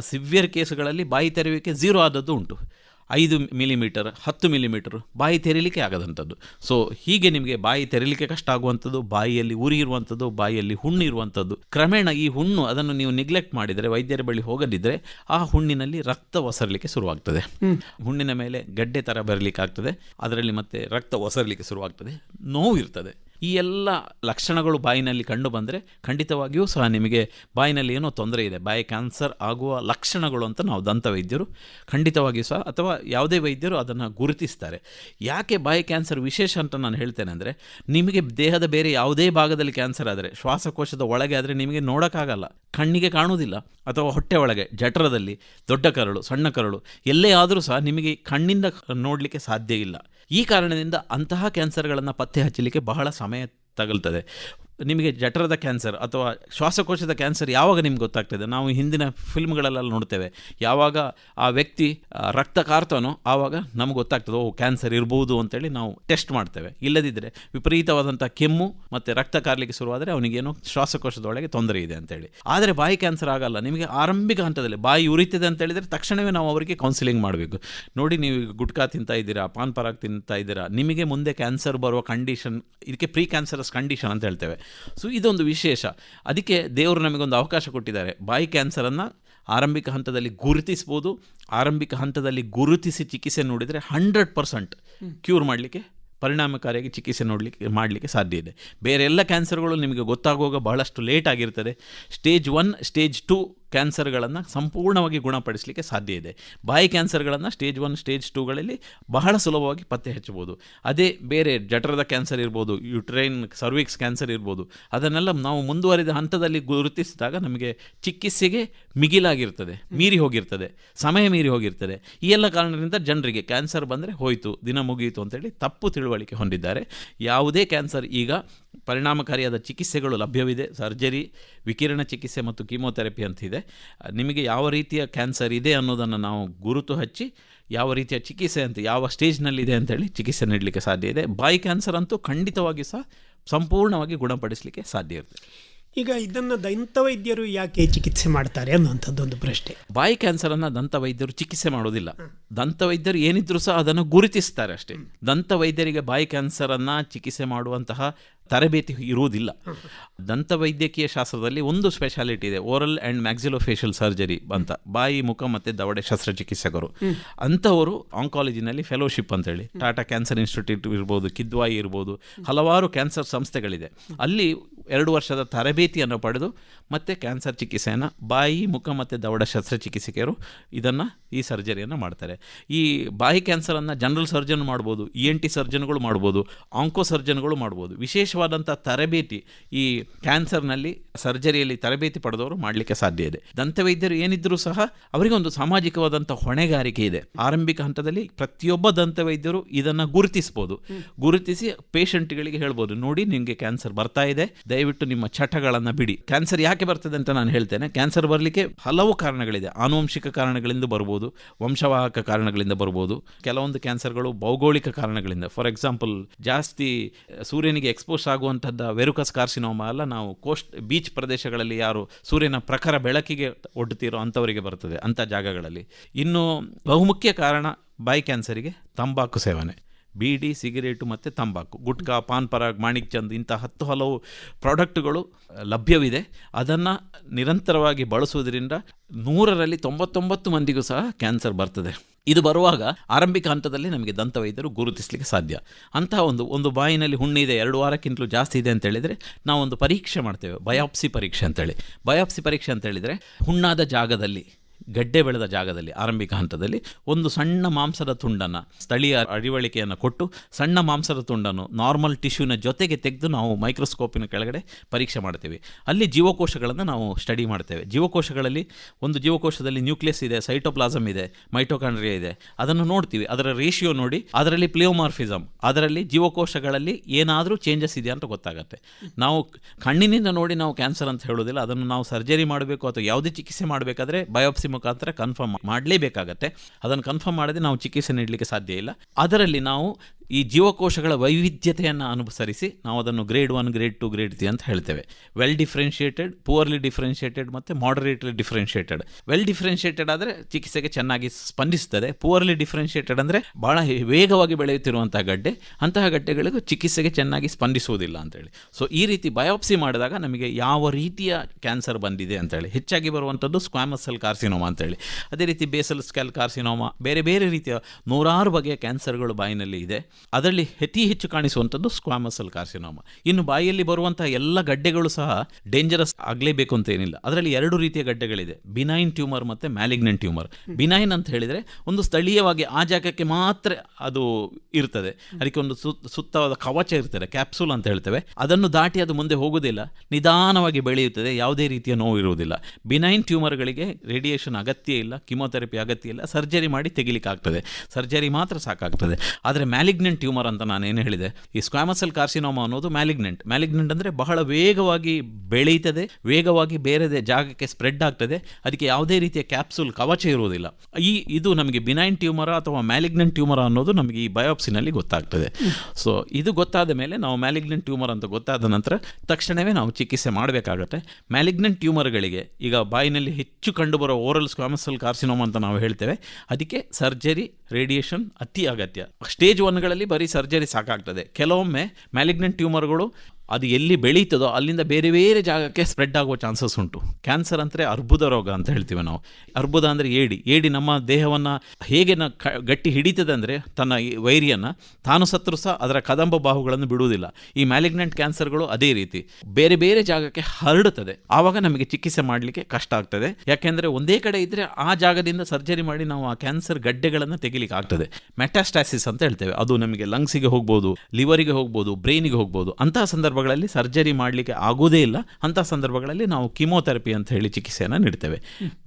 ಸಿವಿಯರ್ ಕೇಸುಗಳಲ್ಲಿ ಬಾಯಿ ತೆರೆಯುವಿಕೆ ಝೀರೋ ಆದದ್ದು ಉಂಟು. ಐದು ಮಿಲಿಮೀಟರ್ ಹತ್ತು ಮಿಲಿಮೀಟರ್ ಬಾಯಿ ತೆರೀಲಿಕ್ಕೆ ಆಗದಂಥದ್ದು. ಸೊ ಹೀಗೆ ನಿಮಗೆ ಬಾಯಿ ತೆರೀಲಿಕ್ಕೆ ಕಷ್ಟ ಆಗುವಂಥದ್ದು ಬಾಯಿಯಲ್ಲಿ ಉರಿ ಇರುವಂಥದ್ದು ಬಾಯಿಯಲ್ಲಿ ಹುಣ್ಣು ಇರುವಂಥದ್ದು. ಕ್ರಮೇಣ ಈ ಹುಣ್ಣು ಅದನ್ನು ನೀವು ನಿಗ್ಲೆಕ್ಟ್ ಮಾಡಿದರೆ ವೈದ್ಯರ ಬಳಿ ಹೋಗದಿದ್ದರೆ ಆ ಹುಣ್ಣಿನಲ್ಲಿ ರಕ್ತ ಒಸರಲಿಕ್ಕೆ ಶುರುವಾಗ್ತದೆ. ಹುಣ್ಣಿನ ಮೇಲೆ ಗಡ್ಡೆ ಥರ ಬರಲಿಕ್ಕೆ ಆಗ್ತದೆ ಅದರಲ್ಲಿ ಮತ್ತೆ ರಕ್ತ ಒಸರಲಿಕ್ಕೆ ಶುರುವಾಗ್ತದೆ. ನೋವು ಇರ್ತದೆ. ಈ ಎಲ್ಲ ಲಕ್ಷಣಗಳು ಬಾಯಿನಲ್ಲಿ ಕಂಡು ಬಂದರೆ ಖಂಡಿತವಾಗಿಯೂ ಸಹ ನಿಮಗೆ ಬಾಯಿನಲ್ಲಿ ಏನೋ ತೊಂದರೆ ಇದೆ. ಬಾಯಿ ಕ್ಯಾನ್ಸರ್ ಆಗುವ ಲಕ್ಷಣಗಳು ಅಂತ ನಾವು ದಂತ ವೈದ್ಯರು ಖಂಡಿತವಾಗಿಯೂ ಸಹ ಅಥವಾ ಯಾವುದೇ ವೈದ್ಯರು ಅದನ್ನು ಗುರುತಿಸ್ತಾರೆ. ಯಾಕೆ ಬಾಯಿ ಕ್ಯಾನ್ಸರ್ ವಿಶೇಷ ಅಂತ ನಾನು ಹೇಳ್ತೇನೆ ಅಂದರೆ ನಿಮಗೆ ದೇಹದ ಬೇರೆ ಯಾವುದೇ ಭಾಗದಲ್ಲಿ ಕ್ಯಾನ್ಸರ್ ಆದರೆ, ಶ್ವಾಸಕೋಶದ ಒಳಗೆ ಆದರೆ ನಿಮಗೆ ನೋಡೋಕ್ಕಾಗಲ್ಲ. ಕಣ್ಣಿಗೆ ಕಾಣುವುದಿಲ್ಲ. ಅಥವಾ ಹೊಟ್ಟೆ ಒಳಗೆ, ಜಠರದಲ್ಲಿ, ದೊಡ್ಡ ಕರಳು, ಸಣ್ಣ ಕರಳು, ಎಲ್ಲೇ ಆದರೂ ಸಹ ನಿಮಗೆ ಕಣ್ಣಿಂದ ನೋಡಲಿಕ್ಕೆ ಸಾಧ್ಯ ಇಲ್ಲ. ಈ ಕಾರಣದಿಂದ ಅಂತಹ ಕ್ಯಾನ್ಸರ್ಗಳನ್ನು ಪತ್ತೆ ಹಚ್ಚಲಿಕ್ಕೆ ಬಹಳ ಸಮಯ ತಗಲ್ತದೆ. ನಿಮಗೆ ಜಠರದ ಕ್ಯಾನ್ಸರ್ ಅಥವಾ ಶ್ವಾಸಕೋಶದ ಕ್ಯಾನ್ಸರ್ ಯಾವಾಗ ನಿಮ್ಗೆ ಗೊತ್ತಾಗ್ತದೆ? ನಾವು ಹಿಂದಿನ ಫಿಲ್ಮ್ಗಳಲ್ಲೆಲ್ಲ ನೋಡ್ತೇವೆ. ಯಾವಾಗ ಆ ವ್ಯಕ್ತಿ ರಕ್ತ ಕಾರ್ತಾನೋ ಆವಾಗ ನಮ್ಗೆ ಗೊತ್ತಾಗ್ತದೆ ಓ ಕ್ಯಾನ್ಸರ್ ಇರ್ಬೋದು ಅಂತೇಳಿ ನಾವು ಟೆಸ್ಟ್ ಮಾಡ್ತೇವೆ. ಇಲ್ಲದಿದ್ದರೆ ವಿಪರೀತವಾದಂಥ ಕೆಮ್ಮು ಮತ್ತು ರಕ್ತ ಕಾರ್ಲಿಕ್ಕೆ ಶುರುವಾದರೆ ಅವನಿಗೇನು ಶ್ವಾಸಕೋಶದೊಳಗೆ ತೊಂದರೆ ಇದೆ ಅಂತೇಳಿ. ಆದರೆ ಬಾಯಿ ಕ್ಯಾನ್ಸರ್ ಆಗಲ್ಲ. ನಿಮಗೆ ಆರಂಭಿಕ ಹಂತದಲ್ಲಿ ಬಾಯಿ ಉರಿತದೆ ಅಂತ ಹೇಳಿದರೆ ತಕ್ಷಣವೇ ನಾವು ಅವರಿಗೆ ಕೌನ್ಸಿಲಿಂಗ್ ಮಾಡಬೇಕು. ನೋಡಿ ನೀವು ಗುಟ್ಕಾ ತಿಂತಾ ಇದ್ದೀರಾ, ಪಾನ್ ಪರಾಗ್ ತಿಂತಾ ಇದ್ದೀರಾ, ನಿಮಗೆ ಮುಂದೆ ಕ್ಯಾನ್ಸರ್ ಬರುವ ಕಂಡೀಷನ್ ಇದಕ್ಕೆ ಪ್ರೀ ಕ್ಯಾನ್ಸರಸ್ ಕಂಡೀಷನ್ ಅಂತ ಹೇಳ್ತೇವೆ. ಸೊ ಇದೊಂದು ವಿಶೇಷ. ಅದಕ್ಕೆ ದೇವರು ನಮಗೊಂದು ಅವಕಾಶ ಕೊಟ್ಟಿದ್ದಾರೆ. ಬಾಯಿ ಕ್ಯಾನ್ಸರನ್ನು ಆರಂಭಿಕ ಹಂತದಲ್ಲಿ ಗುರುತಿಸ್ಬೋದು. ಆರಂಭಿಕ ಹಂತದಲ್ಲಿ ಗುರುತಿಸಿ ಚಿಕಿತ್ಸೆ ನೋಡಿದರೆ ಹಂಡ್ರೆಡ್ ಪರ್ಸೆಂಟ್ ಕ್ಯೂರ್ ಮಾಡಲಿಕ್ಕೆ, ಪರಿಣಾಮಕಾರಿಯಾಗಿ ಚಿಕಿತ್ಸೆ ನೋಡಲಿಕ್ಕೆ, ಮಾಡಲಿಕ್ಕೆ ಸಾಧ್ಯ ಇದೆ. ಬೇರೆ ಎಲ್ಲ ಕ್ಯಾನ್ಸರ್ಗಳು ನಿಮಗೆ ಗೊತ್ತಾಗುವಾಗ ಬಹಳಷ್ಟು ಲೇಟ್ ಆಗಿರ್ತದೆ. ಸ್ಟೇಜ್ ಒನ್, ಸ್ಟೇಜ್ ಟು ಕ್ಯಾನ್ಸರ್ಗಳನ್ನು ಸಂಪೂರ್ಣವಾಗಿ ಗುಣಪಡಿಸಲಿಕ್ಕೆ ಸಾಧ್ಯ ಇದೆ. ಬಾಯಿ ಕ್ಯಾನ್ಸರ್ಗಳನ್ನು ಸ್ಟೇಜ್ ಒನ್, ಸ್ಟೇಜ್ ಟೂಗಳಲ್ಲಿ ಬಹಳ ಸುಲಭವಾಗಿ ಪತ್ತೆ ಹಚ್ಚಬಹುದು. ಅದೇ ಬೇರೆ ಜಠರದ ಕ್ಯಾನ್ಸರ್ ಇರ್ಬೋದು, ಯುಟ್ರೈನ್ ಸರ್ವಿಕ್ಸ್ ಕ್ಯಾನ್ಸರ್ ಇರ್ಬೋದು, ಅದನ್ನೆಲ್ಲ ನಾವು ಮುಂದುವರಿದ ಹಂತದಲ್ಲಿ ಗುರುತಿಸಿದಾಗ ನಮಗೆ ಚಿಕಿತ್ಸೆಗೆ ಮಿಗಿಲಾಗಿರ್ತದೆ, ಮೀರಿ ಹೋಗಿರ್ತದೆ, ಸಮಯ ಮೀರಿ ಹೋಗಿರ್ತದೆ. ಈ ಎಲ್ಲ ಕಾರಣದಿಂದ ಜನರಿಗೆ ಕ್ಯಾನ್ಸರ್ ಬಂದರೆ ಹೋಯಿತು, ದಿನ ಮುಗಿಯಿತು ಅಂತೇಳಿ ತಪ್ಪು ತಿಳುವಳಿಕೆ ಹೊಂದಿದ್ದಾರೆ. ಯಾವುದೇ ಕ್ಯಾನ್ಸರ್ ಈಗ ಪರಿಣಾಮಕಾರಿಯಾದ ಚಿಕಿತ್ಸೆಗಳು ಲಭ್ಯವಿದೆ. ಸರ್ಜರಿ, ವಿಕಿರಣ ಚಿಕಿತ್ಸೆ ಮತ್ತು ಕೀಮೋಥೆರಪಿ ಅಂತಿದೆ ನಿಮಗೆ ಯಾವ ರೀತಿಯ ಕ್ಯಾನ್ಸರ್ ಇದೆ ಅನ್ನೋದನ್ನು ನಾವು ಗುರುತು ಹಚ್ಚಿ, ಯಾವ ರೀತಿಯ ಚಿಕಿತ್ಸೆ ಅಂತ, ಯಾವ ಸ್ಟೇಜ್ನಲ್ಲಿದೆ ಅಂತೇಳಿ ಚಿಕಿತ್ಸೆ ನೀಡಲಿಕ್ಕೆ ಸಾಧ್ಯ ಇದೆ. ಬಾಯಿ ಕ್ಯಾನ್ಸರ್ ಅಂತೂ ಖಂಡಿತವಾಗಿ ಸಹ ಸಂಪೂರ್ಣವಾಗಿ ಗುಣಪಡಿಸಲಿಕ್ಕೆ ಸಾಧ್ಯ ಇರ್ತದೆ. ಈಗ ಇದನ್ನು ದಂತವೈದ್ಯರು ಯಾಕೆ ಚಿಕಿತ್ಸೆ ಮಾಡ್ತಾರೆ ಅನ್ನುವಂಥದ್ದೊಂದು ಪ್ರಶ್ನೆ. ಬಾಯಿ ಕ್ಯಾನ್ಸರನ್ನು ದಂತ ವೈದ್ಯರು ಚಿಕಿತ್ಸೆ ಮಾಡೋದಿಲ್ಲ. ದಂತ ವೈದ್ಯರು ಏನಿದ್ರು ಸಹ ಅದನ್ನು ಗುರುತಿಸ್ತಾರೆ ಅಷ್ಟೇ. ದಂತ ವೈದ್ಯರಿಗೆ ಬಾಯಿ ಕ್ಯಾನ್ಸರನ್ನು ಚಿಕಿತ್ಸೆ ಮಾಡುವಂತಹ ತರಬೇತಿ ಇರುವುದಿಲ್ಲ. ದಂತ ವೈದ್ಯಕೀಯ ಶಾಸ್ತ್ರದಲ್ಲಿ ಒಂದು ಸ್ಪೆಷಾಲಿಟಿ ಇದೆ ಓರಲ್ ಆ್ಯಂಡ್ ಮ್ಯಾಕ್ಸಿಲೋಫೇಷಿಯಲ್ ಸರ್ಜರಿ ಅಂತ. ಬಾಯಿ, ಮುಖ ಮತ್ತು ದವಡೆ ಶಸ್ತ್ರಚಿಕಿತ್ಸಕರು ಅಂಥವರು ಆಂಕಾಲಜಿನಲ್ಲಿ ಫೆಲೋಶಿಪ್ ಅಂತೇಳಿ, ಟಾಟಾ ಕ್ಯಾನ್ಸರ್ ಇನ್ಸ್ಟಿಟ್ಯೂಟ್ ಇರ್ಬೋದು, ಕಿದ್ವಾಯಿ ಇರ್ಬೋದು, ಹಲವಾರು ಕ್ಯಾನ್ಸರ್ ಸಂಸ್ಥೆಗಳಿದೆ. ಅಲ್ಲಿ ಎರಡು ವರ್ಷದ ತರಬೇತಿಯನ್ನು ಪಡೆದು ಮತ್ತೆ ಕ್ಯಾನ್ಸರ್ ಚಿಕಿತ್ಸೆಯನ್ನು ಬಾಯಿ, ಮುಖ ಮತ್ತು ದವಡ ಶಸ್ತ್ರಚಿಕಿತ್ಸಕಿಯರು ಇದನ್ನು ಈ ಸರ್ಜರಿಯನ್ನು ಮಾಡ್ತಾರೆ. ಈ ಬಾಯಿ ಕ್ಯಾನ್ಸರನ್ನು ಜನರಲ್ ಸರ್ಜನ್ ಮಾಡ್ಬೋದು ಇ ಎನ್ ಟಿ ಸರ್ಜನ್ಗಳು ಮಾಡ್ಬೋದು, ಆಂಕೋ ಸರ್ಜನ್ಗಳು ಮಾಡ್ಬೋದು. ವಿಶೇಷವಾದಂಥ ತರಬೇತಿ ಈ ಕ್ಯಾನ್ಸರ್ನಲ್ಲಿ ಸರ್ಜರಿಯಲ್ಲಿ ತರಬೇತಿ ಪಡೆದವರು ಮಾಡಲಿಕ್ಕೆ ಸಾಧ್ಯ ಇದೆ. ದಂತವೈದ್ಯರು ಏನಿದ್ದರೂ ಸಹ ಅವರಿಗೆ ಒಂದು ಸಾಮಾಜಿಕವಾದಂಥ ಹೊಣೆಗಾರಿಕೆ ಇದೆ. ಆರಂಭಿಕ ಹಂತದಲ್ಲಿ ಪ್ರತಿಯೊಬ್ಬ ದಂತವೈದ್ಯರು ಇದನ್ನು ಗುರುತಿಸ್ಬೋದು. ಗುರುತಿಸಿ ಪೇಷಂಟ್ಗಳಿಗೆ ಹೇಳ್ಬೋದು, ನೋಡಿ ನಿಮಗೆ ಕ್ಯಾನ್ಸರ್ ಬರ್ತಾ ಇದೆ ದಯವಿಟ್ಟು ನಿಮ್ಮ ಚಟಗಳನ್ನು ಬಿಡಿ. ಕ್ಯಾನ್ಸರ್ ಯಾಕೆ ಬರ್ತದೆ ಅಂತ ನಾನು ಹೇಳ್ತೇನೆ. ಕ್ಯಾನ್ಸರ್ ಬರಲಿಕ್ಕೆ ಹಲವು ಕಾರಣಗಳಿದೆ. ಆನುವಂಶಿಕ ಕಾರಣಗಳಿಂದ ಬರ್ಬೋದು, ವಂಶವಾಹಕ ಕಾರಣಗಳಿಂದ ಬರ್ಬೋದು, ಕೆಲವೊಂದು ಕ್ಯಾನ್ಸರ್ಗಳು ಭೌಗೋಳಿಕ ಕಾರಣಗಳಿಂದ. ಫಾರ್ ಎಕ್ಸಾಂಪಲ್ ಜಾಸ್ತಿ ಸೂರ್ಯನಿಗೆ ಎಕ್ಸ್ಪೋಸ್ ಆಗುವಂಥದ್ದು ವೆರುಕಸ್ ಕಾರ್ಸಿನೋಮ ಅಲ್ಲ, ನಾವು ಕೋಸ್ಟ್, ಬೀಚ್ ಪ್ರದೇಶಗಳಲ್ಲಿ ಯಾರು ಸೂರ್ಯನ ಪ್ರಖರ ಬೆಳಕಿಗೆ ಒಡ್ತೀರೋ ಅಂಥವರಿಗೆ ಬರ್ತದೆ ಅಂಥ ಜಾಗಗಳಲ್ಲಿ. ಇನ್ನು ಬಹುಮುಖ್ಯ ಕಾರಣ ಬಾಯಿ ಕ್ಯಾನ್ಸರಿಗೆ ತಂಬಾಕು ಸೇವನೆ. ಬೀಡಿ, ಸಿಗರೇಟು ಮತ್ತು ತಂಬಾಕು. ಗುಟ್ಕಾ, ಪಾನ್, ಪರಾಗ್, ಮಾಣಿಕ್ ಚಂದ್ ಇಂಥ ಹತ್ತು ಹಲವು ಪ್ರಾಡಕ್ಟ್ಗಳು ಲಭ್ಯವಿದೆ. ಅದನ್ನು ನಿರಂತರವಾಗಿ ಬಳಸುವುದರಿಂದ ನೂರರಲ್ಲಿ ತೊಂಬತ್ತೊಂಬತ್ತು ಮಂದಿಗೂ ಸಹ ಕ್ಯಾನ್ಸರ್ ಬರ್ತದೆ. ಇದು ಬರುವಾಗ ಆರಂಭಿಕ ಹಂತದಲ್ಲಿ ನಮಗೆ ದಂತವೈದ್ಯರು ಗುರುತಿಸಲಿಕ್ಕೆ ಸಾಧ್ಯ. ಅಂತಹ ಒಂದು ಒಂದು ಬಾಯಿನಲ್ಲಿ ಹುಣ್ಣಿದೆ ಎರಡು ವಾರಕ್ಕಿಂತಲೂ ಜಾಸ್ತಿ ಇದೆ ಅಂತ ಹೇಳಿದರೆ ನಾವೊಂದು ಪರೀಕ್ಷೆ ಮಾಡ್ತೇವೆ. ಬಯಾಪ್ಸಿ ಪರೀಕ್ಷೆ ಅಂತೇಳಿ. ಬಯಾಪ್ಸಿ ಪರೀಕ್ಷೆ ಅಂತ ಹೇಳಿದರೆ ಹುಣ್ಣಾದ ಜಾಗದಲ್ಲಿ ಗಡ್ಡೆ ಬೆಳೆದ ಜಾಗದಲ್ಲಿ, ಆರಂಭಿಕ ಹಂತದಲ್ಲಿ ಒಂದು ಸಣ್ಣ ಮಾಂಸದ ತುಂಡನ್ನು, ಸ್ಥಳೀಯ ಅರಿವಳಿಕೆಯನ್ನು ಕೊಟ್ಟು ಸಣ್ಣ ಮಾಂಸದ ತುಂಡನ್ನು ನಾರ್ಮಲ್ ಟಿಶ್ಯೂನ ಜೊತೆಗೆ ತೆಗೆದು ನಾವು ಮೈಕ್ರೋಸ್ಕೋಪಿನ ಕೆಳಗಡೆ ಪರೀಕ್ಷೆ ಮಾಡ್ತೀವಿ. ಅಲ್ಲಿ ಜೀವಕೋಶಗಳನ್ನು ನಾವು ಸ್ಟಡಿ ಮಾಡ್ತೇವೆ. ಜೀವಕೋಶಗಳಲ್ಲಿ, ಒಂದು ಜೀವಕೋಶದಲ್ಲಿ ನ್ಯೂಕ್ಲಿಯಸ್ ಇದೆ ಸೈಟೋಪ್ಲಾಸಮ್ ಇದೆ ಮೈಟೋಕಾಂಡ್ರಿಯಾ ಇದೆ. ಅದನ್ನು ನೋಡ್ತೀವಿ. ಅದರ ರೇಷಿಯೋ ನೋಡಿ, ಅದರಲ್ಲಿ ಪ್ಲಿಯೋಮಾರ್ಫಿಸಮ್ ಅದರಲ್ಲಿ ಜೀವಕೋಶಗಳಲ್ಲಿ ಏನಾದರೂ ಚೇಂಜಸ್ ಇದೆಯಾ ಅಂತ ಗೊತ್ತಾಗುತ್ತೆ. ನಾವು ಕಣ್ಣಿನಿಂದ ನೋಡಿ ನಾವು ಕ್ಯಾನ್ಸರ್ ಅಂತ ಹೇಳೋದಿಲ್ಲ ಅದನ್ನು ನಾವು ಸರ್ಜರಿ ಮಾಡಬೇಕು ಅಥವಾ ಯಾವುದೇ ಚಿಕಿತ್ಸೆ ಮಾಡಬೇಕಾದ್ರೆ ಬಯೋಪ್ಸಿ ಮುಖಾಂತರ ಕನ್ಫರ್ಮ್ ಮಾಡಲೇಬೇಕಾಗತ್ತೆ. ಅದನ್ನು ಕನ್ಫರ್ಮ್ ಮಾಡದೆ ನಾವು ಚಿಕಿತ್ಸೆ ನೀಡಲಿಕ್ಕೆ ಸಾಧ್ಯ ಇಲ್ಲ. ಅದರಲ್ಲಿ ನಾವು ಈ ಜೀವಕೋಶಗಳ ವೈವಿಧ್ಯತೆಯನ್ನು ಅನುಸರಿಸಿ ನಾವು ಅದನ್ನು grade one grade two grade three ಅಂತ ಹೇಳ್ತೇವೆ. ವೆಲ್ ಡಿಫ್ರೆನ್ಷಿಯೇಟೆಡ್ ಪುವರ್ಲಿ ಡಿಫ್ರೆನ್ಷಿಯೇಟೆಡ್ ಮತ್ತು ಮಾಡರೇಟ್ಲಿ ಡಿಫ್ರೆನ್ಷಿಯೇಟೆಡ್ ವೆಲ್ ಡಿಫ್ರೆನ್ಷಿಯೇಟೆಡ್ ಆದರೆ ಚಿಕಿತ್ಸೆಗೆ ಚೆನ್ನಾಗಿ ಸ್ಪಂದಿಸ್ತದೆ. ಪುವರ್ಲಿ ಡಿಫ್ರೆನ್ಷಿಯೇಟೆಡ್ ಅಂದರೆ ಭಾಳ ವೇಗವಾಗಿ ಬೆಳೆಯುತ್ತಿರುವಂತಹ ಗಡ್ಡೆ. ಅಂತಹ ಗಡ್ಡೆಗಳಿಗೂ ಚಿಕಿತ್ಸೆಗೆ ಚೆನ್ನಾಗಿ ಸ್ಪಂದಿಸುವುದಿಲ್ಲ ಅಂತೇಳಿ ಸೊ ಈ ರೀತಿ ಬಯೋಪ್ಸಿ ಮಾಡಿದಾಗ ನಮಗೆ ಯಾವ ರೀತಿಯ ಕ್ಯಾನ್ಸರ್ ಬಂದಿದೆ ಅಂತೇಳಿ ಹೆಚ್ಚಾಗಿ ಬರುವಂಥದ್ದು ಸ್ಕ್ವಾಮಸ್ ಸೆಲ್ ಕಾರ್ಸಿನೋಮಾ ಅಂತೇಳಿ. ಅದೇ ರೀತಿ ಬೇಸಲ್ ಸ್ಕ್ಯಾಲ್ ಕಾರ್ಸಿನೋಮಾ ಬೇರೆ ಬೇರೆ ರೀತಿಯ ನೂರಾರು ಬಗೆಯ ಕ್ಯಾನ್ಸರ್ಗಳು ಬಾಯಿನಲ್ಲಿ ಇದೆ. ಅದರಲ್ಲಿ ಅತಿ ಹೆಚ್ಚು ಕಾಣಿಸುವಂಥದ್ದು ಸ್ಕ್ವಾಮಸಲ್ ಸೆಲ್ ಕಾರ್ಸಿನೋಮಾ ಇನ್ನು ಬಾಯಿಯಲ್ಲಿ ಬರುವಂತಹ ಎಲ್ಲ ಗಡ್ಡೆಗಳು ಸಹ ಡೇಂಜರಸ್ ಆಗಲೇಬೇಕು ಅಂತ ಏನಿಲ್ಲ. ಅದರಲ್ಲಿ ಎರಡು ರೀತಿಯ ಗಡ್ಡೆಗಳಿದೆ. ಬಿನೈನ್ ಟ್ಯೂಮರ್ ಮತ್ತು ಮ್ಯಾಲಿಗ್ನೆಂಟ್ ಟ್ಯೂಮರ್ ಬಿನೈನ್ ಅಂತ ಹೇಳಿದರೆ ಒಂದು ಸ್ಥಳೀಯವಾಗಿ ಆ ಜಾಗಕ್ಕೆ ಮಾತ್ರ ಅದು ಇರ್ತದೆ. ಅದಕ್ಕೆ ಒಂದು ಸುತ್ತ ಸುತ್ತವಾದ ಕವಚ ಇರ್ತದೆ ಕ್ಯಾಪ್ಸೂಲ್ ಅಂತ ಹೇಳ್ತೇವೆ. ಅದನ್ನು ದಾಟಿ ಅದು ಮುಂದೆ ಹೋಗುವುದಿಲ್ಲ. ನಿಧಾನವಾಗಿ ಬೆಳೆಯುತ್ತದೆ, ಯಾವುದೇ ರೀತಿಯ ನೋವು ಇರುವುದಿಲ್ಲ. ಬಿನೈನ್ ಟ್ಯೂಮರ್ಗಳಿಗೆ ರೇಡಿಯೇಷನ್ ಅಗತ್ಯ ಇಲ್ಲ ಕಿಮೋಥೆರಪಿ ಅಗತ್ಯ ಇಲ್ಲ ಸರ್ಜರಿ ಮಾಡಿ ತೆಗಿಲಿಕ್ಕಾಗ್ತದೆ. ಸರ್ಜರಿ ಮಾತ್ರ ಸಾಕಾಗ್ತದೆ. ಆದರೆ ಮ್ಯಾಲಿಗ್ನೆಂಟ್ ಟ್ಯೂಮರ್ ಅಂತ ನಾನು ಏನು ಹೇಳಿದೆ? ಈ ಸ್ಕ್ವಾಮಸಲ್ ಕಾರ್ಸಿನೋಮಾ ಅನ್ನೋದು ಮ್ಯಾಲಿಗ್ನೆಂಟ್ ಮ್ಯಾಲಿಗ್ನೆಂಟ್ ಅಂದರೆ ಬಹಳ ವೇಗವಾಗಿ ಬೆಳೀತದೆ, ವೇಗವಾಗಿ ಬೇರೆ ಜಾಗಕ್ಕೆ ಸ್ಪ್ರೆಡ್ ಆಗ್ತದೆ. ಅದಕ್ಕೆ ಯಾವುದೇ ರೀತಿಯ ಕ್ಯಾಪ್ಸೂಲ್ ಕವಚ ಇರುವುದಿಲ್ಲ. ಈ, ಇದು ನಮಗೆ ಬಿನೈನ್ ಟ್ಯೂಮರ ಅಥವಾ ಮ್ಯಾಲಿಗ್ನೆಂಟ್ ಟ್ಯೂಮರ ಅನ್ನೋದು ನಮಗೆ ಈ ಬಯೋಪ್ಸಿನಲ್ಲಿ ಗೊತ್ತಾಗ್ತದೆ. ಸೊ ಇದು ಗೊತ್ತಾದ ಮೇಲೆ ನಾವು ಮ್ಯಾಲಿಗ್ನೆಂಟ್ ಟ್ಯೂಮರ್ ಅಂತ ಗೊತ್ತಾದ ನಂತರ ತಕ್ಷಣವೇ ನಾವು ಚಿಕಿತ್ಸೆ ಮಾಡಬೇಕಾಗತ್ತೆ. ಮ್ಯಾಲಿಗ್ನೆಂಟ್ ಟ್ಯೂಮರ್ಗಳಿಗೆ ಈಗ ಬಾಯಿನಲ್ಲಿ ಹೆಚ್ಚು ಕಂಡುಬರೋ ಓರಲ್ ಸ್ಕ್ವಾಮಸಲ್ ಕಾರ್ಸಿನೋಮ್ ಅಂತ ನಾವು ಹೇಳ್ತೇವೆ. ಅದಕ್ಕೆ ಸರ್ಜರಿ, ರೇಡಿಯೇಷನ್ ಅತಿ ಅಗತ್ಯ. ಸ್ಟೇಜ್ ಒನ್ಗಳಲ್ಲಿ ಬರೀ ಸರ್ಜರಿ ಸಾಕಾಗ್ತದೆ. ಕೆಲವೊಮ್ಮೆ ಮ್ಯಾಲಿಗ್ನೆಂಟ್ ಟ್ಯೂಮರ್ಗಳು ಅದು ಎಲ್ಲಿ ಬೆಳೀತದೋ ಅಲ್ಲಿಂದ ಬೇರೆ ಬೇರೆ ಜಾಗಕ್ಕೆ ಸ್ಪ್ರೆಡ್ ಆಗುವ ಚಾನ್ಸಸ್ ಉಂಟು. ಕ್ಯಾನ್ಸರ್ ಅಂದರೆ ಅರ್ಬುದ ರೋಗ ಅಂತ ಹೇಳ್ತೀವಿ ನಾವು. ಅರ್ಬುದ ಅಂದರೆ ಏಡಿ. ಏಡಿ ನಮ್ಮ ದೇಹವನ್ನು ಹೇಗೆ ನ ಗಟ್ಟಿ ಹಿಡಿತದೆ ಅಂದರೆ ತನ್ನ ವೈರಿಯನ್ನು ತಾನು ಸತ್ರು ಸಹ ಅದರ ಕದಂಬ ಬಾಹುಗಳನ್ನು ಬಿಡುವುದಿಲ್ಲ. ಈ ಮ್ಯಾಲಿಗ್ನೆಂಟ್ ಕ್ಯಾನ್ಸರ್ಗಳು ಅದೇ ರೀತಿ. ಬೇರೆ ಬೇರೆ ಜಾಗಕ್ಕೆ ಹರಡುತ್ತದೆ. ಆವಾಗ ನಮಗೆ ಚಿಕಿತ್ಸೆ ಮಾಡಲಿಕ್ಕೆ ಕಷ್ಟ ಆಗ್ತದೆ. ಯಾಕೆಂದರೆ ಒಂದೇ ಕಡೆ ಇದ್ದರೆ ಆ ಜಾಗದಿಂದ ಸರ್ಜರಿ ಮಾಡಿ ನಾವು ಆ ಕ್ಯಾನ್ಸರ್ ಗಡ್ಡೆಗಳನ್ನು ತೆಗಿಲಿಕ್ಕೆ ಆಗ್ತದೆ. ಮೆಟಾಸ್ಟಾಸಿಸ್ ಅಂತ ಹೇಳ್ತೇವೆ. ಅದು ನಮಗೆ ಲಂಗ್ಸಿಗೆ ಹೋಗ್ಬೋದು ಲಿವರಿಗೆ ಹೋಗ್ಬೋದು ಬ್ರೈನಿಗೆ ಹೋಗ್ಬೋದು. ಅಂತಹ ಸಂದರ್ಭಗಳಲ್ಲಿ ಸರ್ಜರಿ ಮಾಡಲಿಕ್ಕೆ ಆಗೋದೇ ಇಲ್ಲ. ಅಂಥ ಸಂದರ್ಭಗಳಲ್ಲಿ ನಾವು ಕೀಮೋಥೆರಪಿ ಅಂತ ಹೇಳಿ ಚಿಕಿತ್ಸೆಯನ್ನು ನೀಡ್ತೇವೆ.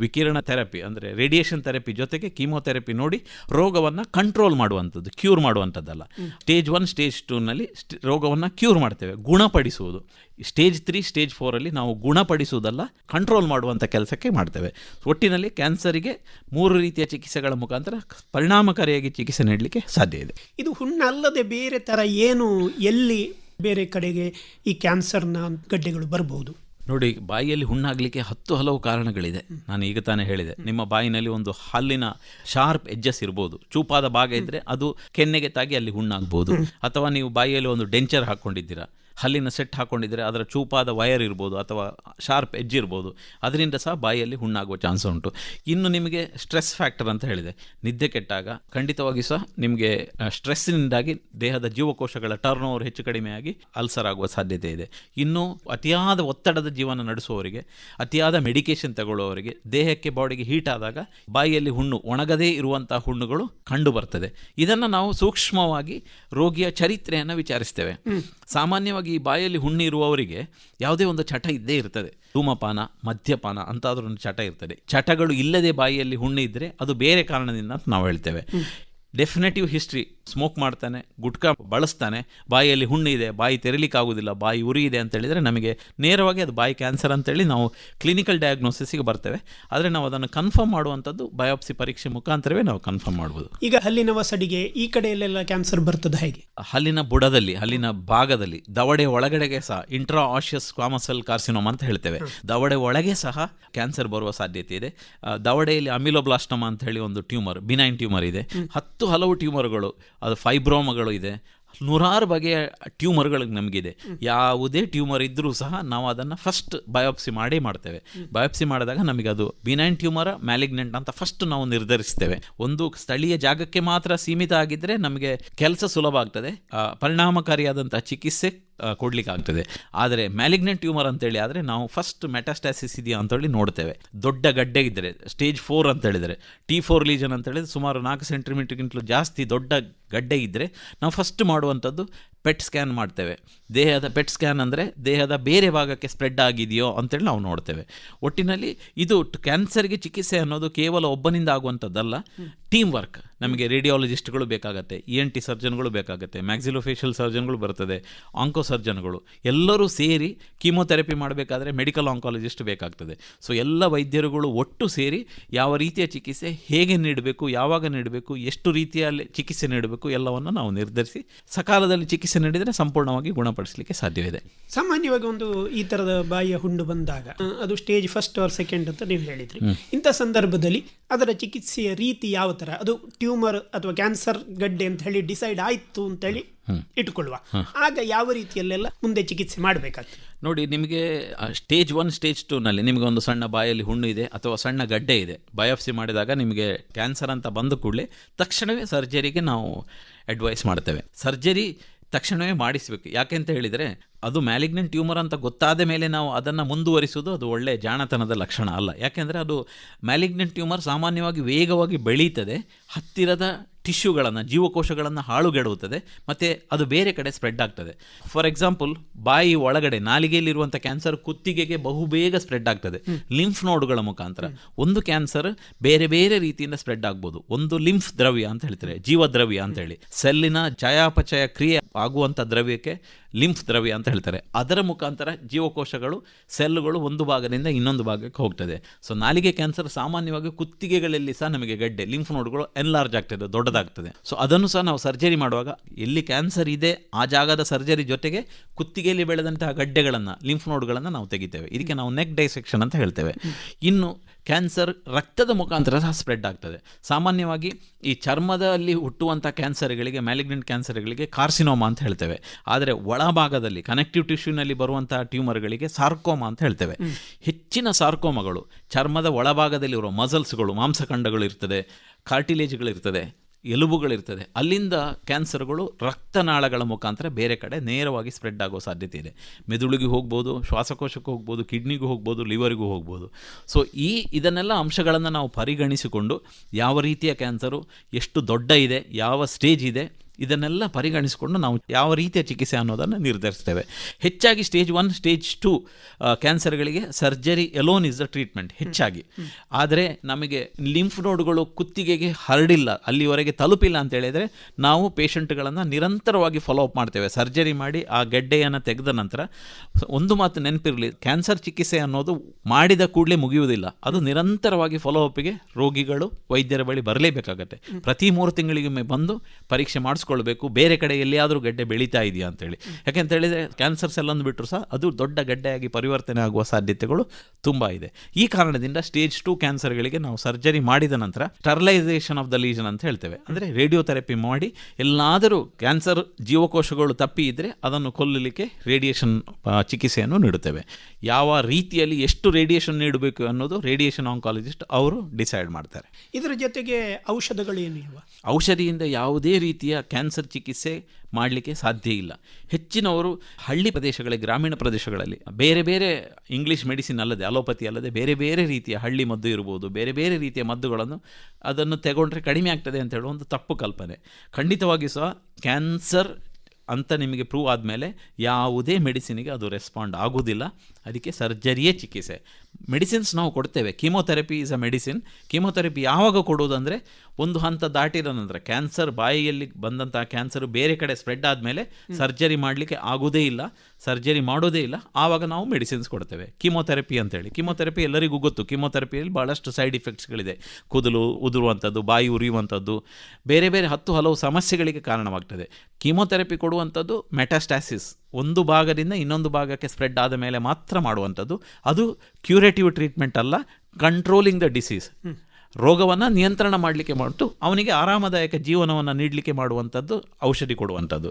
ವಿಕಿರಣ ಥೆರಪಿ ಅಂದರೆ ರೇಡಿಯೇಷನ್ ಥೆರಪಿ ಜೊತೆಗೆ ಕೀಮೋಥೆರಪಿ ನೋಡಿ ರೋಗವನ್ನು ಕಂಟ್ರೋಲ್ ಮಾಡುವಂಥದ್ದು, ಕ್ಯೂರ್ ಮಾಡುವಂಥದ್ದಲ್ಲ. ಸ್ಟೇಜ್ ಒನ್, ಸ್ಟೇಜ್ ಟೂನಲ್ಲಿ ರೋಗವನ್ನು ಕ್ಯೂರ್ ಮಾಡ್ತೇವೆ, ಗುಣಪಡಿಸುವುದು. ಸ್ಟೇಜ್ ತ್ರೀ, ಸ್ಟೇಜ್ ಫೋರಲ್ಲಿ ನಾವು ಗುಣಪಡಿಸುವುದಲ್ಲ, ಕಂಟ್ರೋಲ್ ಮಾಡುವಂಥ ಕೆಲಸಕ್ಕೆ ಮಾಡ್ತೇವೆ. ಒಟ್ಟಿನಲ್ಲಿ ಕ್ಯಾನ್ಸರಿಗೆ ಮೂರು ರೀತಿಯ ಚಿಕಿತ್ಸೆಗಳ ಮುಖಾಂತರ ಪರಿಣಾಮಕಾರಿಯಾಗಿ ಚಿಕಿತ್ಸೆ ನೀಡಲಿಕ್ಕೆ ಸಾಧ್ಯ ಇದೆ. ಇದು ಹುಣ್ಣಲ್ಲದೆ ಬೇರೆ ಥರ ಏನು ಎಲ್ಲಿ ಬೇರೆ ಕಡೆಗೆ ಈ ಕ್ಯಾನ್ಸರ್ನ ಗಡ್ಡೆಗಳು ಬರಬಹುದು ನೋಡಿ ಬಾಯಿಯಲ್ಲಿ ಹುಣ್ಣಾಗಲಿಕ್ಕೆ ಹತ್ತು ಹಲವು ಕಾರಣಗಳಿದೆ. ನಾನು ಈಗ ತಾನೇ ಹೇಳಿದೆ. ನಿಮ್ಮ ಬಾಯಿನಲ್ಲಿ ಒಂದು ಹಲ್ಲಿನ ಶಾರ್ಪ್ ಎಜ್ಜಸ್ ಇರ್ಬೋದು. ಚೂಪಾದ ಭಾಗ ಇದ್ದರೆ ಅದು ಕೆನ್ನೆಗೆ ತಾಗಿ ಅಲ್ಲಿ ಹುಣ್ಣಾಗ್ಬೋದು. ಅಥವಾ ನೀವು ಬಾಯಿಯಲ್ಲಿ ಒಂದು ಡೆಂಚರ್ ಹಾಕ್ಕೊಂಡಿದ್ದೀರಾ ಹಲ್ಲಿನ ಸೆಟ್ ಹಾಕ್ಕೊಂಡಿದ್ದರೆ ಅದರ ಚೂಪಾದ ವೈರ್ ಇರ್ಬೋದು ಅಥವಾ ಶಾರ್ಪ್ ಎಜ್ ಇರ್ಬೋದು. ಅದರಿಂದ ಸಹ ಬಾಯಿಯಲ್ಲಿ ಹುಣ್ಣಾಗುವ ಚಾನ್ಸ್ ಉಂಟು. ಇನ್ನು ನಿಮಗೆ ಸ್ಟ್ರೆಸ್ ಫ್ಯಾಕ್ಟರ್ ಅಂತ ಹೇಳಿದೆ. ನಿದ್ದೆ ಕೆಟ್ಟಾಗ ಖಂಡಿತವಾಗಿ ಸಹ ನಿಮಗೆ ಸ್ಟ್ರೆಸ್ಸಿನಿಂದಾಗಿ ದೇಹದ ಜೀವಕೋಶಗಳ ಟರ್ನ್ ಓವರ್ ಹೆಚ್ಚು ಕಡಿಮೆಯಾಗಿ ಅಲ್ಸರ್ ಆಗುವ ಸಾಧ್ಯತೆ ಇದೆ. ಇನ್ನು ಅತಿಯಾದ ಒತ್ತಡದ ಜೀವನ ನಡೆಸುವವರಿಗೆ, ಅತಿಯಾದ ಮೆಡಿಕೇಶನ್ ತಗೊಳ್ಳುವವರಿಗೆ, ದೇಹಕ್ಕೆ ಬಾಡಿಗೆ ಹೀಟ್ ಆದಾಗ ಬಾಯಿಯಲ್ಲಿ ಹುಣ್ಣು ಒಣಗದೇ ಇರುವಂತಹ ಹುಣ್ಣುಗಳು ಕಂಡು ಬರ್ತದೆ ಇದನ್ನು ನಾವು ಸೂಕ್ಷ್ಮವಾಗಿ ರೋಗಿಯ ಚರಿತ್ರೆಯನ್ನು ವಿಚಾರಿಸ್ತೇವೆ. ಸಾಮಾನ್ಯವಾಗಿ ಈ ಬಾಯಲ್ಲಿ ಹುಣ್ಣು ಇರುವವರಿಗೆ ಯಾವುದೇ ಒಂದು ಚಟ ಇದ್ದೇ ಇರ್ತದೆ. ಧೂಮಪಾನ, ಮದ್ಯಪಾನ ಅಂತಾದ್ರೂ ಒಂದು ಚಟ ಇರ್ತದೆ. ಚಟಗಳು ಇಲ್ಲದೆ ಬಾಯಿಯಲ್ಲಿ ಹುಣ್ಣು ಇದ್ದರೆ ಅದು ಬೇರೆ ಕಾರಣದಿಂದ ಅಂತ ನಾವು ಹೇಳ್ತೇವೆ. ಡೆಫಿನೆಟಿವ್ ಹಿಸ್ಟ್ರಿ ಸ್ಮೋಕ್ ಮಾಡ್ತಾನೆ ಗುಟ್ಕಾ ಬಳಸ್ತಾನೆ ಬಾಯಿಯಲ್ಲಿ ಹುಣ್ಣು ಇದೆ ಬಾಯಿ ತೆರಲಿಕ್ಕಾಗೋದಿಲ್ಲ ಬಾಯಿ ಉರಿ ಇದೆ ಅಂತ ಹೇಳಿದರೆ ನಮಗೆ ನೇರವಾಗಿ ಅದು ಬಾಯಿ ಕ್ಯಾನ್ಸರ್ ಅಂತೇಳಿ ನಾವು ಕ್ಲಿನಿಕಲ್ ಡಯಾಗ್ನೋಸಿಸ್ಗೆ ಬರ್ತೇವೆ. ಆದರೆ ನಾವು ಅದನ್ನು ಕನ್ಫರ್ಮ್ ಮಾಡುವಂಥದ್ದು ಬಯೋಪ್ಸಿ ಪರೀಕ್ಷೆ ಮುಖಾಂತರವೇ ನಾವು ಕನ್ಫರ್ಮ್ ಮಾಡ್ಬೋದು. ಈಗ ಹಲ್ಲಿನ ವಸಡಿಗೆ ಈ ಕಡೆಯಲ್ಲೆಲ್ಲ ಕ್ಯಾನ್ಸರ್ ಬರ್ತದೆ ಹೇಗೆ? ಹಲ್ಲಿನ ಬುಡದಲ್ಲಿ ಹಲ್ಲಿನ ಭಾಗದಲ್ಲಿ ದವಡೆ ಒಳಗಡೆಗೆ ಸಹ ಇಂಟ್ರಾ ಆಶಿಯಸ್ ಕ್ವಾಮಸಲ್ ಕಾರ್ಸಿನೋಮ್ ಅಂತ ಹೇಳ್ತೇವೆ. ದವಡೆ ಒಳಗೆ ಸಹ ಕ್ಯಾನ್ಸರ್ ಬರುವ ಸಾಧ್ಯತೆ ಇದೆ. ದವಡೆಯಲ್ಲಿ ಅಮಿಲೋಬ್ಲಾಸ್ಟಮ ಅಂತ ಹೇಳಿ ಒಂದು ಟ್ಯೂಮರ್ ಬಿನೈನ್ ಟ್ಯೂಮರ್ ಇದೆ. ಹತ್ತು ಹಲವು ಟ್ಯೂಮರ್ಗಳು, ಅದು ಫೈಬ್ರೋಮಗಳು ಇದೆ. ನೂರಾರು ಬಗೆಯ ಟ್ಯೂಮರ್ಗಳು ನಮಗಿದೆ. ಯಾವುದೇ ಟ್ಯೂಮರ್ ಇದ್ದರೂ ಸಹ ನಾವು ಅದನ್ನು ಫಸ್ಟ್ ಬಯೋಪ್ಸಿ ಮಾಡೇ ಮಾಡ್ತೇವೆ. ಬಯೋಪ್ಸಿ ಮಾಡಿದಾಗ ನಮಗೆ ಅದು ಬಿನೈನ್ ಟ್ಯೂಮರ್ ಮ್ಯಾಲಿಗ್ನೆಂಟ್ ಅಂತ ಫಸ್ಟ್ ನಾವು ನಿರ್ಧರಿಸ್ತೇವೆ. ಒಂದು ಸ್ಥಳೀಯ ಜಾಗಕ್ಕೆ ಮಾತ್ರ ಸೀಮಿತ ಆಗಿದ್ದರೆ ನಮಗೆ ಕೆಲಸ ಸುಲಭ ಆಗ್ತದೆ. ಪರಿಣಾಮಕಾರಿಯಾದಂಥ ಚಿಕಿತ್ಸೆ ಕೊಡ್ಲಿಕ್ಕೆ ಆಗ್ತದೆ ಆದರೆ ಮ್ಯಾಲಿಗ್ನೆಂಟ್ ಟ್ಯೂಮರ್ ಅಂತೇಳಿ ಆದರೆ ನಾವು ಫಸ್ಟ್ ಮೆಟಾಸ್ಟಾಸಿಸ್ ಇದೆಯಾ ಅಂತೇಳಿ ನೋಡ್ತೇವೆ. ದೊಡ್ಡ ಗಡ್ಡೆ ಇದ್ದರೆ ಸ್ಟೇಜ್ ಫೋರ್ ಅಂತ ಹೇಳಿದರೆ ಟಿ ಫೋರ್ ಲೀಜನ್ ಅಂತ ಹೇಳಿದ್ರೆ ಸುಮಾರು ನಾಲ್ಕು ಸೆಂಟಿಮೀಟರ್ಗಿಂತಲೂ ಜಾಸ್ತಿ ದೊಡ್ಡ ಗಡ್ಡೆ ಇದ್ದರೆ ನಾವು ಫಸ್ಟ್ ಮಾಡುವಂಥದ್ದು ಪೆಟ್ ಸ್ಕ್ಯಾನ್ ಮಾಡ್ತೇವೆ. ದೇಹದ ಪೆಟ್ ಸ್ಕ್ಯಾನ್ ಅಂದರೆ ದೇಹದ ಬೇರೆ ಭಾಗಕ್ಕೆ ಸ್ಪ್ರೆಡ್ ಆಗಿದೆಯೋ ಅಂತೇಳಿ ನಾವು ನೋಡ್ತೇವೆ. ಒಟ್ಟಿನಲ್ಲಿ ಇದು ಕ್ಯಾನ್ಸರ್ಗೆ ಚಿಕಿತ್ಸೆ ಅನ್ನೋದು ಕೇವಲ ಒಬ್ಬನಿಂದ ಆಗುವಂಥದ್ದಲ್ಲ, ಟೀಮ್ ವರ್ಕ್. ನಮಗೆ ರೇಡಿಯಾಲಜಿಸ್ಟ್ಗಳು ಬೇಕಾಗುತ್ತೆ ಇ ಎನ್ ಟಿ ಸರ್ಜನ್ಗಳು ಬೇಕಾಗುತ್ತೆ ಮ್ಯಾಕ್ಸಿಲೋಫೇಷಿಯಲ್ ಸರ್ಜನ್ಗಳು ಬರ್ತದೆ ಆಂಕೋ ಸರ್ಜನ್ಗಳು ಎಲ್ಲರೂ ಸೇರಿ ಕೀಮೋಥೆರಪಿ ಮಾಡಬೇಕಾದ್ರೆ ಮೆಡಿಕಲ್ ಆಂಕಾಲಜಿಸ್ಟ್ ಬೇಕಾಗ್ತದೆ. ಸೊ ಎಲ್ಲ ವೈದ್ಯರುಗಳು ಒಟ್ಟು ಸೇರಿ ಯಾವ ರೀತಿಯ ಚಿಕಿತ್ಸೆ ಹೇಗೆ ನೀಡಬೇಕು, ಯಾವಾಗ ನೀಡಬೇಕು, ಎಷ್ಟು ರೀತಿಯಲ್ಲಿ ಚಿಕಿತ್ಸೆ ನೀಡಬೇಕು ಎಲ್ಲವನ್ನು ನಾವು ನಿರ್ಧರಿಸಿ ಸಕಾಲದಲ್ಲಿ ಚಿಕಿತ್ಸೆ ನೀಡಿದರೆ ಸಂಪೂರ್ಣವಾಗಿ ಗುಣಪಡಿಸಲಿಕ್ಕೆ ಸಾಧ್ಯವಿದೆ. ಸಾಮಾನ್ಯವಾಗಿ ಒಂದು ಈ ತರದ ಬಾಯಿಯ ಹುಂಡು ಬಂದಾಗ ಅದು ಸ್ಟೇಜ್ ಫಸ್ಟ್ ಆರ್ ಸೆಕೆಂಡ್ ಅಂತ ನೀವು ಹೇಳಿದ್ರಿ. ಇಂಥ ಸಂದರ್ಭದಲ್ಲಿ ಅದರ ಚಿಕಿತ್ಸೆಯ ರೀತಿ ಯಾವ ತರ? ಅದು ಟ್ಯೂಮರ್ ಅಥವಾ ಕ್ಯಾನ್ಸರ್ ಗಡ್ಡೆ ಅಂತ ಹೇಳಿ ಡಿಸೈಡ್ ಆಯ್ತು ಅಂತ ಹೇಳಿ ಇಟ್ಕೊಳ್ಳುವ ಆಗ ಯಾವ ರೀತಿಯಲ್ಲೆಲ್ಲ ಮುಂದೆ ಚಿಕಿತ್ಸೆ ಮಾಡಬೇಕಾಗ್ತದೆ? ನೋಡಿ ನಿಮಗೆ ಸ್ಟೇಜ್ ಒನ್ ಸ್ಟೇಜ್ ಟೂನಲ್ಲಿ ನಿಮಗೆ ಒಂದು ಸಣ್ಣ ಬಾಯಲ್ಲಿ ಹುಣ್ಣು ಇದೆ ಅಥವಾ ಸಣ್ಣ ಗಡ್ಡೆ ಇದೆ. ಬಯೋಪ್ಸಿ ಮಾಡಿದಾಗ ನಿಮಗೆ ಕ್ಯಾನ್ಸರ್ ಅಂತ ಬಂದ ಕೂಡಲೇ ತಕ್ಷಣವೇ ಸರ್ಜರಿಗೆ ನಾವು ಅಡ್ವೈಸ್ ಮಾಡ್ತೇವೆ. ಸರ್ಜರಿ ತಕ್ಷಣವೇ ಮಾಡಿಸಬೇಕು. ಯಾಕೆ ಅಂತ ಹೇಳಿದರೆ, ಅದು ಮ್ಯಾಲಿಗ್ನೆಂಟ್ ಟ್ಯೂಮರ್ ಅಂತ ಗೊತ್ತಾದ ಮೇಲೆ ನಾವು ಅದನ್ನು ಮುಂದುವರಿಸುವುದು ಅದು ಒಳ್ಳೆಯ ಜಾಣತನದ ಲಕ್ಷಣ ಅಲ್ಲ. ಯಾಕೆಂದರೆ ಅದು ಮ್ಯಾಲಿಗ್ನೆಂಟ್ ಟ್ಯೂಮರ್ ಸಾಮಾನ್ಯವಾಗಿ ವೇಗವಾಗಿ ಬೆಳೀತದೆ, ಹತ್ತಿರದ ಟಿಶ್ಯೂಗಳನ್ನು ಜೀವಕೋಶಗಳನ್ನು ಹಾಳುಗೆಡುತ್ತದೆ ಮತ್ತು ಅದು ಬೇರೆ ಕಡೆ ಸ್ಪ್ರೆಡ್ ಆಗ್ತದೆ. ಫಾರ್ ಎಕ್ಸಾಂಪಲ್ ಬಾಯಿ ಒಳಗಡೆ ನಾಲಿಗೆಯಲ್ಲಿರುವಂಥ ಕ್ಯಾನ್ಸರ್ ಕುತ್ತಿಗೆಗೆ ಬಹುಬೇಗ ಸ್ಪ್ರೆಡ್ ಆಗ್ತದೆ. ಲಿಂಫ್ ನೋಡ್ಗಳ ಮುಖಾಂತರ. ಒಂದು ಕ್ಯಾನ್ಸರ್ ಬೇರೆ ಬೇರೆ ರೀತಿಯಿಂದ ಸ್ಪ್ರೆಡ್ ಆಗ್ಬೋದು. ಒಂದು ಲಿಂಫ್ ದ್ರವ್ಯ ಅಂತ ಹೇಳ್ತಾರೆ ಜೀವದ್ರವ್ಯ ಅಂತ ಹೇಳಿ. ಸೆಲ್ಲಿನ ಚಯಾಪಚಯ ಕ್ರಿಯೆ ಆಗುವಂಥ ದ್ರವ್ಯಕ್ಕೆ ಲಿಂಫ್ ದ್ರವ್ಯ ಅಂತ ಹೇಳ್ತಾರೆ. ಅದರ ಮುಖಾಂತರ ಜೀವಕೋಶಗಳು ಸೆಲ್ಗಳು ಒಂದು ಭಾಗದಿಂದ ಇನ್ನೊಂದು ಭಾಗಕ್ಕೆ ಹೋಗ್ತದೆ. ಸೊ ನಾಲಿಗೆ ಕ್ಯಾನ್ಸರ್ ಸಾಮಾನ್ಯವಾಗಿ ಕುತ್ತಿಗೆಗಳಲ್ಲಿ ಸಹ ನಮಗೆ ಗಡ್ಡೆ ಲಿಂಫ್ ನೋಡ್ಗಳು ಎನ್ಲಾರ್ಜ್ ಆಗ್ತದೆ ದೊಡ್ಡದಾಗ್ತದೆ. ಸೊ ಅದನ್ನು ಸಹ ನಾವು ಸರ್ಜರಿ ಮಾಡುವಾಗ ಎಲ್ಲಿ ಕ್ಯಾನ್ಸರ್ ಇದೆ, ಆ ಜಾಗದ ಸರ್ಜರಿ ಜೊತೆಗೆ ಕುತ್ತಿಗೆಯಲ್ಲಿ ಬೆಳೆದಂತಹ ಗಡ್ಡೆಗಳನ್ನು ಲಿಂಫ್ ನೋಡ್ಗಳನ್ನು ನಾವು ತೆಗಿತೇವೆ. ಇದಕ್ಕೆ ನಾವು ನೆಕ್ ಡೈಸೆಕ್ಷನ್ ಅಂತ ಹೇಳ್ತೇವೆ. ಇನ್ನು ಕ್ಯಾನ್ಸರ್ ರಕ್ತದ ಮುಖಾಂತರ ಸಹ ಸ್ಪ್ರೆಡ್ ಆಗ್ತದೆ. ಸಾಮಾನ್ಯವಾಗಿ ಈ ಚರ್ಮದಲ್ಲಿ ಹುಟ್ಟುವಂಥ ಕ್ಯಾನ್ಸರ್ಗಳಿಗೆ ಮ್ಯಾಲಿಗ್ನೆಂಟ್ ಕ್ಯಾನ್ಸರ್ಗಳಿಗೆ ಕಾರ್ಸಿನೋಮಾ ಅಂತ ಹೇಳ್ತೇವೆ. ಆದರೆ ಒಳಭಾಗದಲ್ಲಿ ಕನೆಕ್ಟಿವ್ ಟಿಶ್ಯೂನಲ್ಲಿ ಬರುವಂಥ ಟ್ಯೂಮರ್ಗಳಿಗೆ ಸಾರ್ಕೋಮಾ ಅಂತ ಹೇಳ್ತೇವೆ. ಹೆಚ್ಚಿನ ಸಾರ್ಕೋಮಗಳು ಚರ್ಮದ ಒಳಭಾಗದಲ್ಲಿ ಒಳಭಾಗದಲ್ಲಿರುವ ಮಸಲ್ಸ್ಗಳು ಮಾಂಸಖಂಡಗಳು ಇರ್ತದೆ ಕಾರ್ಟಿಲೇಜ್ಗಳಿರ್ತದೆ ಎಲುಬುಗಳಿರ್ತದೆ. ಅಲ್ಲಿಂದ ಕ್ಯಾನ್ಸರ್ಗಳು ರಕ್ತನಾಳಗಳ ಮುಖಾಂತರ ಬೇರೆ ಕಡೆ ನೇರವಾಗಿ ಸ್ಪ್ರೆಡ್ ಆಗೋ ಸಾಧ್ಯತೆ ಇದೆ. ಮೆದುಳಿಗೆ ಹೋಗ್ಬೋದು, ಶ್ವಾಸಕೋಶಕ್ಕೆ ಹೋಗ್ಬೋದು, ಕಿಡ್ನಿಗೂ ಹೋಗ್ಬೋದು, ಲಿವರಿಗೂ ಹೋಗ್ಬೋದು. ಸೊ ಈ ಇದನ್ನೆಲ್ಲ ಅಂಶಗಳನ್ನು ನಾವು ಪರಿಗಣಿಸಿಕೊಂಡು ಯಾವ ರೀತಿಯ ಕ್ಯಾನ್ಸರು, ಎಷ್ಟು ದೊಡ್ಡ ಇದೆ, ಯಾವ ಸ್ಟೇಜ್ ಇದೆ ಇದನ್ನೆಲ್ಲ ಪರಿಗಣಿಸಿಕೊಂಡು ನಾವು ಯಾವ ರೀತಿಯ ಚಿಕಿತ್ಸೆ ಅನ್ನೋದನ್ನು ನಿರ್ಧರಿಸ್ತೇವೆ. ಹೆಚ್ಚಾಗಿ stage one stage two ಕ್ಯಾನ್ಸರ್ಗಳಿಗೆ surgery alone is the treatment ಹೆಚ್ಚಾಗಿ. ಆದರೆ ನಮಗೆ ಲಿಂಫ್ ನೋಡ್ಗಳು ಕುತ್ತಿಗೆಗೆ ಹರಡಿಲ್ಲ, ಅಲ್ಲಿವರೆಗೆ ತಲುಪಿಲ್ಲ ಅಂತ ಹೇಳಿದರೆ ನಾವು ಪೇಷಂಟ್ಗಳನ್ನು ನಿರಂತರವಾಗಿ ಫಾಲೋ ಅಪ್ ಮಾಡ್ತೇವೆ. ಸರ್ಜರಿ ಮಾಡಿ ಆ ಗೆಡ್ಡೆಯನ್ನು ತೆಗೆದ ನಂತರ ಒಂದು ಮಾತು ನೆನಪಿರಲಿ ಕ್ಯಾನ್ಸರ್ ಚಿಕಿತ್ಸೆ ಅನ್ನೋದು ಮಾಡಿದ ಕೂಡಲೇ ಮುಗಿಯುವುದಿಲ್ಲ. ಅದು ನಿರಂತರವಾಗಿ ಫಾಲೋ ಅಪ್ಗೆ ರೋಗಿಗಳು ವೈದ್ಯರ ಬಳಿ ಬರಲೇಬೇಕಾಗತ್ತೆ. ಪ್ರತಿ ಮೂರು ತಿಂಗಳಿಗೊಮ್ಮೆ ಬಂದು ಪರೀಕ್ಷೆ ಮಾಡಿಸ್ಕೊಳ್ಬೇಕು ಬೇರೆ ಕಡೆ ಎಲ್ಲಿಯಾದರೂ ಗಡ್ಡೆ ಬೆಳೀತಾ ಇದೆಯಾ ಅಂತೇಳಿ. ಯಾಕೆಂತ ಹೇಳಿದರೆ ಕ್ಯಾನ್ಸರ್ ಸೆಲ್ ಬಿಟ್ಟರು ಸಹ ಅದು ದೊಡ್ಡ ಗಡ್ಡೆಯಾಗಿ ಪರಿವರ್ತನೆ ಆಗುವ ಸಾಧ್ಯತೆಗಳು ತುಂಬ ಇದೆ. ಈ ಕಾರಣದಿಂದ ಸ್ಟೇಜ್ ಟು ಕ್ಯಾನ್ಸರ್ಗಳಿಗೆ ನಾವು ಸರ್ಜರಿ ಮಾಡಿದ ನಂತರ ಸ್ಟರ್ಲೈಸೇಷನ್ ಆಫ್ ದ ಲೀಜನ್ ಅಂತ ಹೇಳ್ತೇವೆ. ಅಂದರೆ ರೇಡಿಯೋಥೆರಪಿ ಮಾಡಿ ಎಲ್ಲಾದರೂ ಕ್ಯಾನ್ಸರ್ ಜೀವಕೋಶಗಳು ತಪ್ಪಿ ಇದ್ದರೆ ಅದನ್ನು ಕೊಲ್ಲಲಿಕ್ಕೆ ರೇಡಿಯೇಷನ್ ಚಿಕಿತ್ಸೆಯನ್ನು ನೀಡುತ್ತೇವೆ. ಯಾವ ರೀತಿಯಲ್ಲಿ ಎಷ್ಟು ರೇಡಿಯೇಷನ್ ನೀಡಬೇಕು ಅನ್ನೋದು ರೇಡಿಯೇಷನ್ ಆಂಕಾಲಜಿಸ್ಟ್ ಅವರು ಡಿಸೈಡ್ ಮಾಡ್ತಾರೆ. ಇದರ ಜೊತೆಗೆ ಔಷಧಗಳೇನಿಲ್ವಾ? ಔಷಧಿಯಿಂದ ಯಾವುದೇ ರೀತಿಯ ಕ್ಯಾನ್ಸರ್ ಚಿಕಿತ್ಸೆ ಮಾಡಲಿಕ್ಕೆ ಸಾಧ್ಯ ಇಲ್ಲ. ಹೆಚ್ಚಿನವರು ಹಳ್ಳಿ ಪ್ರದೇಶಗಳಲ್ಲಿ, ಗ್ರಾಮೀಣ ಪ್ರದೇಶಗಳಲ್ಲಿ, ಬೇರೆ ಬೇರೆ ಇಂಗ್ಲೀಷ್ ಮೆಡಿಸಿನ್ ಅಲ್ಲದೆ ಅಲೋಪತಿ ಅಲ್ಲದೆ ಬೇರೆ ಬೇರೆ ರೀತಿಯ ಹಳ್ಳಿ ಮದ್ದು ಇರ್ಬೋದು, ಬೇರೆ ಬೇರೆ ರೀತಿಯ ಮದ್ದುಗಳನ್ನು ಅದನ್ನು ತಗೊಂಡ್ರೆ ಕಡಿಮೆ ಆಗ್ತದೆ ಅಂತ ಹೇಳುವ ಒಂದು ತಪ್ಪು ಕಲ್ಪನೆ. ಖಂಡಿತವಾಗಿ ಸಹ ಕ್ಯಾನ್ಸರ್ ಅಂತ ನಿಮಗೆ ಪ್ರೂವ್ ಆದಮೇಲೆ ಯಾವುದೇ ಮೆಡಿಸಿನಿಗೆ ಅದು ರೆಸ್ಪಾಂಡ್ ಆಗೋದಿಲ್ಲ ಅದಕ್ಕೆ ಸರ್ಜರಿಯೇ ಚಿಕಿತ್ಸೆ. ಮೆಡಿಸಿನ್ಸ್ ನಾವು ಕೊಡ್ತೇವೆ. Chemotherapy is a medicine chemotherapy ಯಾವಾಗ ಕೊಡುವುದಂದರೆ ಒಂದು ಹಂತ ದಾಟಿದ ನಂತರ ಕ್ಯಾನ್ಸರ್ ಬಾಯಿಯಲ್ಲಿ ಬಂದಂಥ ಕ್ಯಾನ್ಸರ್ ಬೇರೆ ಕಡೆ ಸ್ಪ್ರೆಡ್ ಆದಮೇಲೆ ಸರ್ಜರಿ ಮಾಡಲಿಕ್ಕೆ ಆಗೋದೇ ಇಲ್ಲ. ಸರ್ಜರಿ ಮಾಡೋದೇ ಇಲ್ಲ. ಆವಾಗ ನಾವು ಮೆಡಿಸಿನ್ಸ್ ಕೊಡ್ತೇವೆ. ಕೀಮೋಥೆರಪಿ ಅಂತೇಳಿ. ಕೀಮೋಥೆರಪಿ ಎಲ್ಲರಿಗೂ ಗೊತ್ತು. ಕೀಮೋಥೆರಪಿಯಲ್ಲಿ ಭಾಳಷ್ಟು ಸೈಡ್ ಇಫೆಕ್ಟ್ಸ್ಗಳಿದೆ. ಕೂದಲು ಉದುರುವಂಥದ್ದು ಬಾಯಿ ಉರಿಯುವಂಥದ್ದು ಬೇರೆ ಬೇರೆ ಹತ್ತು ಹಲವು ಸಮಸ್ಯೆಗಳಿಗೆ ಕಾರಣವಾಗ್ತದೆ. ಕೀಮೋಥೆರಪಿ ಕೊಡುವಂಥದ್ದು ಮೆಟಾಸ್ಟ್ಯಾಸಿಸ್ ಒಂದು ಭಾಗದಿಂದ ಇನ್ನೊಂದು ಭಾಗಕ್ಕೆ ಸ್ಪ್ರೆಡ್ ಆದ ಮೇಲೆ ಮಾತ್ರ ಮಾಡುವಂಥದ್ದು. ಅದು ಕ್ಯೂರೇಟಿವ್ ಟ್ರೀಟ್ಮೆಂಟ್ ಅಲ್ಲ ಕಂಟ್ರೋಲಿಂಗ್ ದ ಡಿಸೀಸ್ ರೋಗವನ್ನು ನಿಯಂತ್ರಣ ಮಾಡಲಿಕ್ಕೆ ಮಾಡ್ತು ಅವನಿಗೆ ಆರಾಮದಾಯಕ ಜೀವನವನ್ನು ನೀಡಲಿಕ್ಕೆ ಮಾಡುವಂಥದ್ದು ಔಷಧಿ ಕೊಡುವಂಥದ್ದು.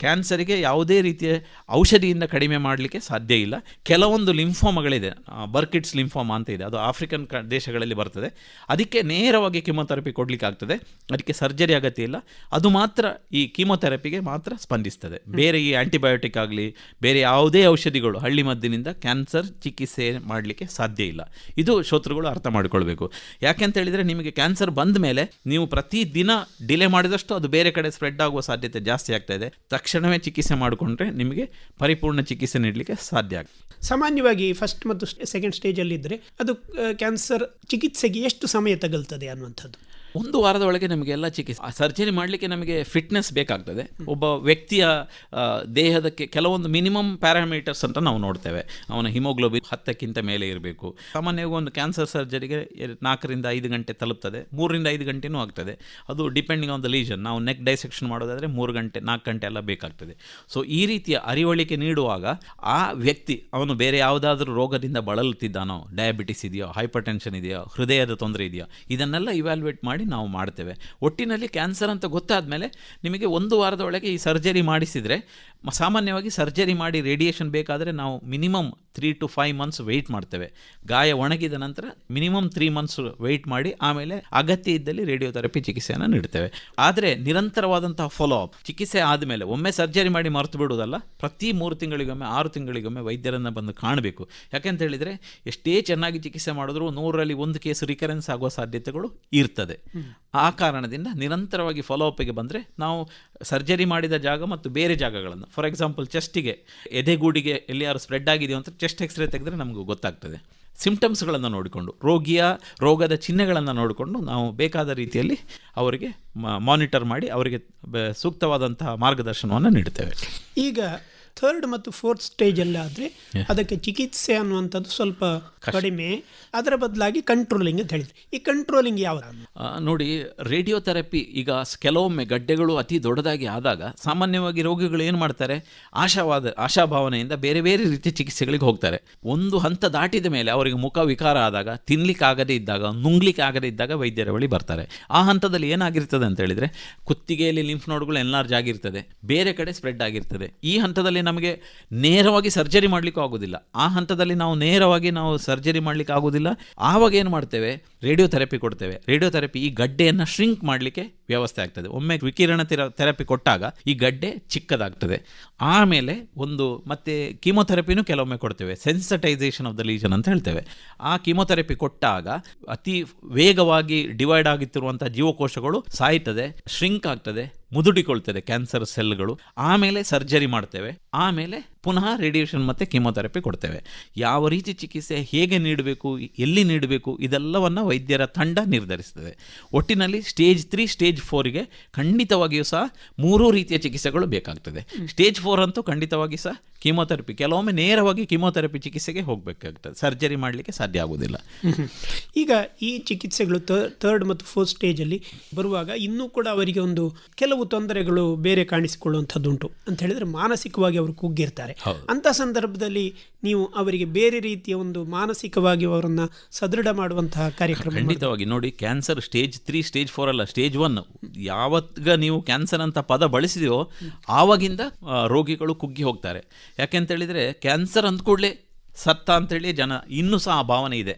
ಕ್ಯಾನ್ಸರಿಗೆ ಯಾವುದೇ ರೀತಿಯ ಔಷಧಿಯಿಂದ ಕಡಿಮೆ ಮಾಡಲಿಕ್ಕೆ ಸಾಧ್ಯ ಇಲ್ಲ. ಕೆಲವೊಂದು ಲಿಂಫೋಮಗಳಿದೆ. ಬರ್ಕಿಟ್ಸ್ ಲಿಂಫೋಮ ಅಂತ ಇದೆ. ಅದು ಆಫ್ರಿಕನ್ ಕ, ದೇಶಗಳಲ್ಲಿ ಬರ್ತದೆ. ಅದಕ್ಕೆ ನೇರವಾಗಿ ಕೀಮೋಥೆರಪಿ ಕೊಡಲಿಕ್ಕೆ ಆಗ್ತದೆ. ಅದಕ್ಕೆ ಸರ್ಜರಿ ಅಗತ್ಯ ಇಲ್ಲ. ಅದು ಮಾತ್ರ ಈ ಕೀಮೊಥೆರಪಿಗೆ ಮಾತ್ರ ಸ್ಪಂದಿಸ್ತದೆ. ಬೇರೆ ಈ ಆ್ಯಂಟಿಬಯೋಟಿಕ್ ಆಗಲಿ, ಬೇರೆ ಯಾವುದೇ ಔಷಧಿಗಳು ಹಳ್ಳಿ ಮದ್ದಿನಿಂದ ಕ್ಯಾನ್ಸರ್ ಚಿಕಿತ್ಸೆ ಮಾಡಲಿಕ್ಕೆ ಸಾಧ್ಯ ಇಲ್ಲ. ಇದು ಶೋತೃಗಳು ಅರ್ಥ ಮಾಡಿಕೊಳ್ಬೇಕು. ಯಾಕೆಂತ ಹೇಳಿದರೆ ನಿಮಗೆ ಕ್ಯಾನ್ಸರ್ ಬಂದ ಮೇಲೆ ನೀವು ಪ್ರತಿ ದಿನ ಡಿಲೇ ಮಾಡಿದಷ್ಟು ಅದು ಬೇರೆ ಕಡೆ ಸ್ಪ್ರೆಡ್ ಆಗುವ ಸಾಧ್ಯತೆ ಜಾಸ್ತಿ ಆಗ್ತಾ ಇದೆ. ತಕ್ಷಣವೇ ಚಿಕಿತ್ಸೆ ಮಾಡಿಕೊಂಡ್ರೆ ನಿಮಗೆ ಪರಿಪೂರ್ಣ ಚಿಕಿತ್ಸೆ ನೀಡಲಿಕ್ಕೆ ಸಾಧ್ಯ ಆಗುತ್ತೆ ಸಾಮಾನ್ಯವಾಗಿ ಫಸ್ಟ್ ಮತ್ತು ಸೆಕೆಂಡ್ ಸ್ಟೇಜಲ್ಲಿದ್ದರೆ ಅದು ಕ್ಯಾನ್ಸರ್ ಚಿಕಿತ್ಸೆಗೆ ಎಷ್ಟು ಸಮಯ ತಗಲ್ತದೆ ಅನ್ನುವಂಥದ್ದು. ಒಂದು ವಾರದ ಒಳಗೆ ನಮಗೆ ಎಲ್ಲ ಚಿಕಿತ್ಸೆ ಸರ್ಜರಿ ಮಾಡಲಿಕ್ಕೆ ನಮಗೆ ಫಿಟ್ನೆಸ್ ಬೇಕಾಗ್ತದೆ. ಒಬ್ಬ ವ್ಯಕ್ತಿಯ ದೇಹದಕ್ಕೆ ಕೆಲವೊಂದು ಮಿನಿಮಮ್ ಪ್ಯಾರಾಮೀಟರ್ಸ್ ಅಂತ ನಾವು ನೋಡ್ತೇವೆ. ಅವನ ಹಿಮೋಗ್ಲೋಬಿನ್ ಹತ್ತಕ್ಕಿಂತ ಮೇಲೆ ಇರಬೇಕು. ಸಾಮಾನ್ಯವಾಗಿ ಒಂದು ಕ್ಯಾನ್ಸರ್ ಸರ್ಜರಿಗೆ ನಾಲ್ಕರಿಂದ ಐದು ಗಂಟೆ ತಲುಪ್ತದೆ. ಮೂರರಿಂದ ಐದು ಗಂಟೆನೂ ಆಗ್ತದೆ. ಅದು ಡಿಪೆಂಡಿಂಗ್ ಆನ್ ದ ಲೀಜನ್ ನಾವು ನೆಕ್ ಡೈಸೆಕ್ಷನ್ ಮಾಡೋದಾದರೆ ಮೂರು ಗಂಟೆ, ನಾಲ್ಕು ಗಂಟೆ ಎಲ್ಲ ಬೇಕಾಗ್ತದೆ. ಸೊ ಈ ರೀತಿಯ ಅರಿವಳಿಕೆ ನೀಡುವಾಗ ಆ ವ್ಯಕ್ತಿ, ಅವನು ಬೇರೆ ಯಾವುದಾದ್ರೂ ರೋಗದಿಂದ ಬಳಲುತ್ತಿದ್ದಾನೋ ಡಯಾಬಿಟಿಸ್ ಇದೆಯೋ ಹೈಪರ್ ಟೆನ್ಷನ್ ಇದೆಯೋ, ಹೃದಯದ ತೊಂದರೆ ಇದೆಯೋ, ಇದನ್ನೆಲ್ಲ ಇವ್ಯಾಲ್ಯೂಯೇಟ್ ಮಾಡಿ ನಾವು ಮಾಡ್ತೇವೆ. ಒಟ್ಟಿನಲ್ಲಿ ಕ್ಯಾನ್ಸರ್ ಅಂತ ಗೊತ್ತಾದ ಮೇಲೆ ನಿಮಗೆ ಒಂದು ವಾರದ ಒಳಗೆ ಈ ಸರ್ಜರಿ ಮಾಡಿಸಿದರೆ ಸಾಮಾನ್ಯವಾಗಿ ಸರ್ಜರಿ ಮಾಡಿ ರೇಡಿಯೇಷನ್ ಬೇಕಾದರೆ ನಾವು minimum three to five months wait ಮಾಡ್ತೇವೆ. ಗಾಯ ಒಣಗಿದ ನಂತರ ಮಿನಿಮಮ್ ತ್ರೀ ಮಂತ್ಸ್ ವೆಯ್ಟ್ ಮಾಡಿ ಆಮೇಲೆ ಅಗತ್ಯ ಇದ್ದಲ್ಲಿ ರೇಡಿಯೋಥೆರಪಿ ಚಿಕಿತ್ಸೆಯನ್ನು ನೀಡ್ತೇವೆ. ಆದರೆ ನಿರಂತರವಾದಂತಹ ಫಾಲೋ ಅಪ್ ಚಿಕಿತ್ಸೆ ಆದಮೇಲೆ ಒಮ್ಮೆ ಸರ್ಜರಿ ಮಾಡಿ ಮರೆತು ಬಿಡುವುದಲ್ಲ, ಪ್ರತಿ ಮೂರು ತಿಂಗಳಿಗೊಮ್ಮೆ, ಆರು ತಿಂಗಳಿಗೊಮ್ಮೆ ವೈದ್ಯರನ್ನು ಬಂದು ಕಾಣಬೇಕು. ಯಾಕೆಂತ ಹೇಳಿದರೆ ಎಷ್ಟೇ ಚೆನ್ನಾಗಿ ಚಿಕಿತ್ಸೆ ಮಾಡಿದ್ರೂ ನೂರರಲ್ಲಿ ಒಂದು ಕೇಸ್ ರಿಕರೆನ್ಸ್ ಆಗುವ ಸಾಧ್ಯತೆಗಳು ಇರ್ತದೆ. ಆ ಕಾರಣದಿಂದ ನಿರಂತರವಾಗಿ ಫಾಲೋ ಅಪ್ಗೆ ಬಂದರೆ ನಾವು ಸರ್ಜರಿ ಮಾಡಿದ ಜಾಗ ಮತ್ತು ಬೇರೆ ಜಾಗಗಳನ್ನು. ಫಾರ್ ಎಕ್ಸಾಂಪಲ್ ಚೆಸ್ಟಿಗೆ ಎದೆಗೂಡಿಗೆ ಎಲ್ಲಿಯಾರು ಸ್ಪ್ರೆಡ್ ಆಗಿದೆಯೋ ಅಂತ ಚೆಸ್ಟ್ ಎಕ್ಸ್ರೇ ತೆಗೆದ್ರೆ ನಮಗೂ ಗೊತ್ತಾಗ್ತದೆ. ಸಿಂಪ್ಟಮ್ಸ್ಗಳನ್ನು ನೋಡಿಕೊಂಡು, ರೋಗಿಯ ರೋಗದ ಚಿಹ್ನೆಗಳನ್ನು ನೋಡಿಕೊಂಡು ನಾವು ಬೇಕಾದ ರೀತಿಯಲ್ಲಿ ಅವರಿಗೆ ಮಾನಿಟರ್ ಮಾಡಿ ಅವರಿಗೆ ಸೂಕ್ತವಾದಂತಹ ಮಾರ್ಗದರ್ಶನವನ್ನು ನೀಡುತ್ತೇವೆ. ಈಗ ಥರ್ಡ್ ಮತ್ತು ಫೋರ್ತ್ ಸ್ಟೇಜಲ್ಲಾದರೆ ಅದಕ್ಕೆ ಚಿಕಿತ್ಸೆ ಅನ್ನುವಂಥದ್ದು ಸ್ವಲ್ಪ ಕಡಿಮೆ. ಅದರ ಬದಲಾಗಿ ಕಂಟ್ರೋಲಿಂಗ್ ಅಂತ ಹೇಳಿದ್ರು. ಈ ಕಂಟ್ರೋಲಿಂಗ್ ಯಾವ ನೋಡಿ ರೇಡಿಯೋಥೆರಪಿ ಈಗ ಕೆಲವೊಮ್ಮೆ ಗಡ್ಡೆಗಳು ಅತಿ ದೊಡ್ಡದಾಗಿ ಆದಾಗ ಸಾಮಾನ್ಯವಾಗಿ ರೋಗಿಗಳು ಏನು ಮಾಡ್ತಾರೆ? ಆಶಾವಾದ ಆಶಾಭಾವನೆಯಿಂದ ಬೇರೆ ಬೇರೆ ರೀತಿಯ ಚಿಕಿತ್ಸೆಗಳಿಗೆ ಹೋಗ್ತಾರೆ. ಒಂದು ಹಂತ ದಾಟಿದ ಮೇಲೆ ಅವರಿಗೆ ಮುಖ ವಿಕಾರ ಆದಾಗ ತಿನ್ಲಿಕ್ಕೆ ಆಗದೇ ಇದ್ದಾಗ ನುಂಗ್ಲಿಕ್ಕೆ ಆಗದೇ ಇದ್ದಾಗ ವೈದ್ಯರ ಬಳಿ ಬರ್ತಾರೆ. ಆ ಹಂತದಲ್ಲಿ ಏನಾಗಿರ್ತದೆ ಅಂತ ಹೇಳಿದರೆ ಕುತ್ತಿಗೆಯಲ್ಲಿ ಲಿಂಫ್ ನೋಡ್ಗಳು ಎನ್ಲಾರ್ಜ್ ಆಗಿರ್ತದೆ. ಬೇರೆ ಕಡೆ ಸ್ಪ್ರೆಡ್ ಆಗಿರ್ತದೆ. ಈ ಹಂತದಲ್ಲಿ ನಮಗೆ ನೇರವಾಗಿ ಸರ್ಜರಿ ಮಾಡಲಿಕ್ಕೂ ಆಗೋದಿಲ್ಲ. ಆ ಹಂತದಲ್ಲಿ ನಾವು ನೇರವಾಗಿ ನಾವು ಸರ್ಜರಿ ಮಾಡಲಿಕ್ಕೆ ಆಗೋದಿಲ್ಲ. ಆವಾಗ ಏನು ಮಾಡ್ತೇವೆ? ರೇಡಿಯೋ ಥೆರಪಿ ಕೊಡ್ತೇವೆ. ರೇಡಿಯೋ ಥೆರಪಿ ಈ ಗಡ್ಡೆಯನ್ನು ಶ್ರಿಂಕ್ ಮಾಡಲಿಕ್ಕೆ ವ್ಯವಸ್ಥೆ ಆಗ್ತದೆ. ಒಮ್ಮೆ ವಿಕಿರಣ ಥೆರ- ಥೆರಪಿ ಕೊಟ್ಟಾಗ ಈ ಗಡ್ಡೆ ಚಿಕ್ಕದಾಗ್ತದೆ. ಆಮೇಲೆ ಒಂದು ಮತ್ತೆ ಕೀಮೊಥೆರಪಿನೂ ಕೆಲವೊಮ್ಮೆ ಕೊಡ್ತೇವೆ. ಸೆನ್ಸಟೈಸೇಷನ್ ಆಫ್ ದ ಲೀಜನ್ ಅಂತ ಹೇಳ್ತೇವೆ. ಆ ಕೀಮೊಥೆರಪಿ ಕೊಟ್ಟಾಗ ಅತಿ ವೇಗವಾಗಿ ಡಿವೈಡ್ ಆಗುತ್ತಿರುವಂಥ ಜೀವಕೋಶಗಳು ಸಾಯ್ತದೆ ಶ್ರಿಂಕ್ ಆಗ್ತದೆ, ಮುದುಡಿಕೊಳ್ತದೆ ಕ್ಯಾನ್ಸರ್ ಸೆಲ್ಗಳು ಆಮೇಲೆ ಸರ್ಜರಿ ಮಾಡ್ತೇವೆ. ಆಮೇಲೆ ಪುನಃ ರೇಡಿಯೇಷನ್ ಮತ್ತು ಕೀಮೊಥೆರಪಿ ಕೊಡ್ತೇವೆ. ಯಾವ ರೀತಿ ಚಿಕಿತ್ಸೆ ಹೇಗೆ ನೀಡಬೇಕು ಎಲ್ಲಿ ನೀಡಬೇಕು ಇದೆಲ್ಲವನ್ನು ವೈದ್ಯರ ತಂಡ ನಿರ್ಧರಿಸ್ತದೆ. ಒಟ್ಟಿನಲ್ಲಿ ಸ್ಟೇಜ್ ತ್ರೀ ಸ್ಟೇಜ್ ಫೋರಿಗೆ ಖಂಡಿತವಾಗಿಯೂ ಸಹ ಮೂರೂ ರೀತಿಯ ಚಿಕಿತ್ಸೆಗಳು ಬೇಕಾಗ್ತದೆ. ಸ್ಟೇಜ್ ಫೋರ್ ಅಂತೂ ಖಂಡಿತವಾಗಿ ಸಹ ಕೀಮೊಥೆರಪಿ ಕೆಲವೊಮ್ಮೆ ನೇರವಾಗಿ ಕೀಮೊಥೆರಪಿ ಚಿಕಿತ್ಸೆಗೆ ಹೋಗಬೇಕಾಗ್ತದೆ. ಸರ್ಜರಿ ಮಾಡಲಿಕ್ಕೆ ಸಾಧ್ಯ ಆಗುವುದಿಲ್ಲ. ಈಗ ಈ ಚಿಕಿತ್ಸೆಗಳು ಥರ್ಡ್ ಮತ್ತು ಫೋರ್ತ್ ಸ್ಟೇಜಲ್ಲಿ ಬರುವಾಗ ಇನ್ನೂ ಕೂಡ ಅವರಿಗೆ ಒಂದು ಕೆಲವು ತೊಂದರೆಗಳು ಬೇರೆ ಕಾಣಿಸಿಕೊಳ್ಳುವಂಥದ್ದುಂಟು ಅಂತ ಹೇಳಿದರೆ ಮಾನಸಿಕವಾಗಿ ಅವರು ಕುಗ್ಗಿರ್ತಾರೆ. ಅಂಥ ಸಂದರ್ಭದಲ್ಲಿ ನೀವು ಅವರಿಗೆ ಬೇರೆ ರೀತಿಯ ಒಂದು ಮಾನಸಿಕವಾಗಿ ಅವರನ್ನು ಸದೃಢ ಮಾಡುವಂತಹ ಕಾರ್ಯಕ್ರಮ ಖಂಡಿತವಾಗಿ. ನೋಡಿ cancer stage three stage four ಅಲ್ಲ ಸ್ಟೇಜ್ ಒನ್ ಯಾವಾಗ ನೀವು ಕ್ಯಾನ್ಸರ್ ಅಂತ ಪದ ಬಳಸಿದೆಯೋ ಆವಾಗಿಂದ ರೋಗಿಗಳು ಕುಗ್ಗಿ ಹೋಗ್ತಾರೆ. ಯಾಕೆಂತೇಳಿದರೆ ಕ್ಯಾನ್ಸರ್ ಅಂದ ಕೂಡಲೇ ಸತ್ತ ಅಂತೇಳಿ ಜನ ಇನ್ನೂ ಸಹ ಆ ಭಾವನೆ ಇದೆ.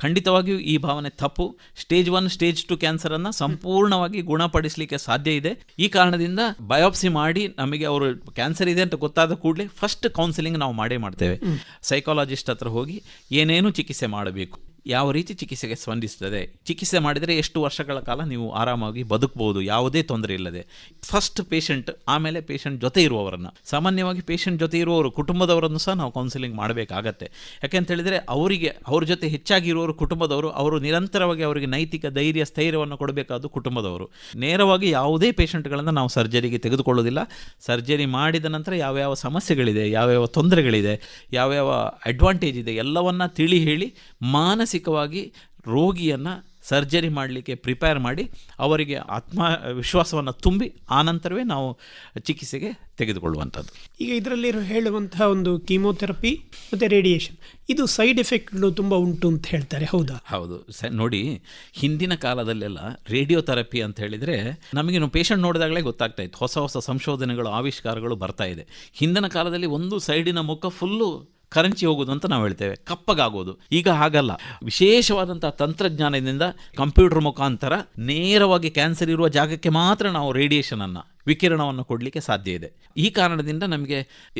ಖಂಡಿತವಾಗಿಯೂ ಈ ಭಾವನೆ ತಪ್ಪು. ಸ್ಟೇಜ್ ಒನ್ ಸ್ಟೇಜ್ ಟು ಕ್ಯಾನ್ಸರನ್ನು ಸಂಪೂರ್ಣವಾಗಿ ಗುಣಪಡಿಸಲಿಕ್ಕೆ ಸಾಧ್ಯ ಇದೆ. ಈ ಕಾರಣದಿಂದ ಬಯೋಪ್ಸಿ ಮಾಡಿ ನಮಗೆ ಅವರು ಕ್ಯಾನ್ಸರ್ ಇದೆ ಅಂತ ಗೊತ್ತಾದ ಕೂಡಲೇ ಫಸ್ಟ್ ಕೌನ್ಸಿಲಿಂಗ್ ನಾವು ಮಾಡೇ ಮಾಡ್ತೇವೆ. ಸೈಕಾಲಜಿಸ್ಟ್ ಹತ್ರ ಹೋಗಿ ಏನೇನು ಚಿಕಿತ್ಸೆ ಮಾಡಬೇಕು. ಯಾವ ರೀತಿ ಚಿಕಿತ್ಸೆಗೆ ಸ್ಪಂದಿಸ್ತದೆ ಚಿಕಿತ್ಸೆ ಮಾಡಿದರೆ ಎಷ್ಟು ವರ್ಷಗಳ ಕಾಲ ನೀವು ಆರಾಮಾಗಿ ಬದುಕಬಹುದು ಯಾವುದೇ ತೊಂದರೆ ಇಲ್ಲದೆ. ಫಸ್ಟ್ ಪೇಷಂಟ್ ಆಮೇಲೆ ಪೇಷಂಟ್ ಜೊತೆ ಇರುವವರನ್ನು. ಸಾಮಾನ್ಯವಾಗಿ ಪೇಷಂಟ್ ಜೊತೆ ಇರುವವರು, ಕುಟುಂಬದವರನ್ನು ಸಹ ನಾವು ಕೌನ್ಸಿಲಿಂಗ್ ಮಾಡಬೇಕಾಗತ್ತೆ. ಯಾಕೆಂತ ಹೇಳಿದರೆ, ಅವರಿಗೆ, ಅವ್ರ ಜೊತೆ ಹೆಚ್ಚಾಗಿ ಇರುವವರು ಕುಟುಂಬದವರು, ಅವರು ನಿರಂತರವಾಗಿ ಅವರಿಗೆ ನೈತಿಕ ಧೈರ್ಯ, ಸ್ಥೈರ್ಯವನ್ನು ಕೊಡಬೇಕಾದ್ದು ಕುಟುಂಬದವರು. ನೇರವಾಗಿ ಯಾವುದೇ ಪೇಷಂಟ್ಗಳನ್ನು ನಾವು ಸರ್ಜರಿಗೆ ತೆಗೆದುಕೊಳ್ಳೋದಿಲ್ಲ. ಸರ್ಜರಿ ಮಾಡಿದ ನಂತರ ಯಾವ್ಯಾವ ಸಮಸ್ಯೆಗಳಿದೆ, ಯಾವ್ಯಾವ ತೊಂದರೆಗಳಿದೆ, ಯಾವ್ಯಾವ ಅಡ್ವಾಂಟೇಜ್ ಇದೆ, ಎಲ್ಲವನ್ನ ತಿಳಿ ಹೇಳಿ ಮಾನಸಿಕವಾಗಿ ರೋಗಿಯನ್ನು ಸರ್ಜರಿ ಮಾಡಲಿಕ್ಕೆ ಪ್ರಿಪೇರ್ ಮಾಡಿ ಅವರಿಗೆ ಆತ್ಮವಿಶ್ವಾಸವನ್ನು ತುಂಬಿ ಆನಂತರವೇ ನಾವು ಚಿಕಿತ್ಸೆಗೆ ತೆಗೆದುಕೊಳ್ಳುವಂಥದ್ದು. ಈಗ ಇದರಲ್ಲಿ ಹೇಳುವಂತಹ ಒಂದು ಕೀಮೋಥೆರಪಿ ಮತ್ತು ರೇಡಿಯೇಷನ್ ಇದು ಸೈಡ್ ಎಫೆಕ್ಟ್ಗಳು ತುಂಬ ಉಂಟು ಅಂತ ಹೇಳ್ತಾರೆ ಹೌದಾ? ಹೌದು. ಸ ನೋಡಿ ಹಿಂದಿನ ಕಾಲದಲ್ಲೆಲ್ಲ ರೇಡಿಯೋಥೆರಪಿ ಅಂತ ಹೇಳಿದರೆ ನಮಗೆ ನಾವು ಪೇಷಂಟ್ ನೋಡಿದಾಗಲೇ ಗೊತ್ತಾಗ್ತಾ ಇತ್ತು. ಹೊಸ ಹೊಸ ಸಂಶೋಧನೆಗಳು ಆವಿಷ್ಕಾರಗಳು ಬರ್ತಾ ಇದೆ. ಹಿಂದಿನ ಕಾಲದಲ್ಲಿ ಒಂದು ಸೈಡಿನ ಮುಖ ಫುಲ್ಲು ಕರಂಚಿ ಹೋಗೋದು ಅಂತ ನಾವು ಹೇಳ್ತೇವೆ. ಕಪ್ಪಗಾಗೋದು ಈಗ ಹಾಗಲ್ಲ. ವಿಶೇಷವಾದಂಥ ತಂತ್ರಜ್ಞಾನದಿಂದ ಕಂಪ್ಯೂಟರ್ ಮುಖಾಂತರ ನೇರವಾಗಿ ಕ್ಯಾನ್ಸರ್ ಇರುವ ಜಾಗಕ್ಕೆ ಮಾತ್ರ ನಾವು ರೇಡಿಯೇಷನನ್ನು ವಿಕಿರಣವನ್ನು ಕೊಡಲಿಕ್ಕೆ ಸಾಧ್ಯ ಇದೆ. ಈ ಕಾರಣದಿಂದ ನಮಗೆ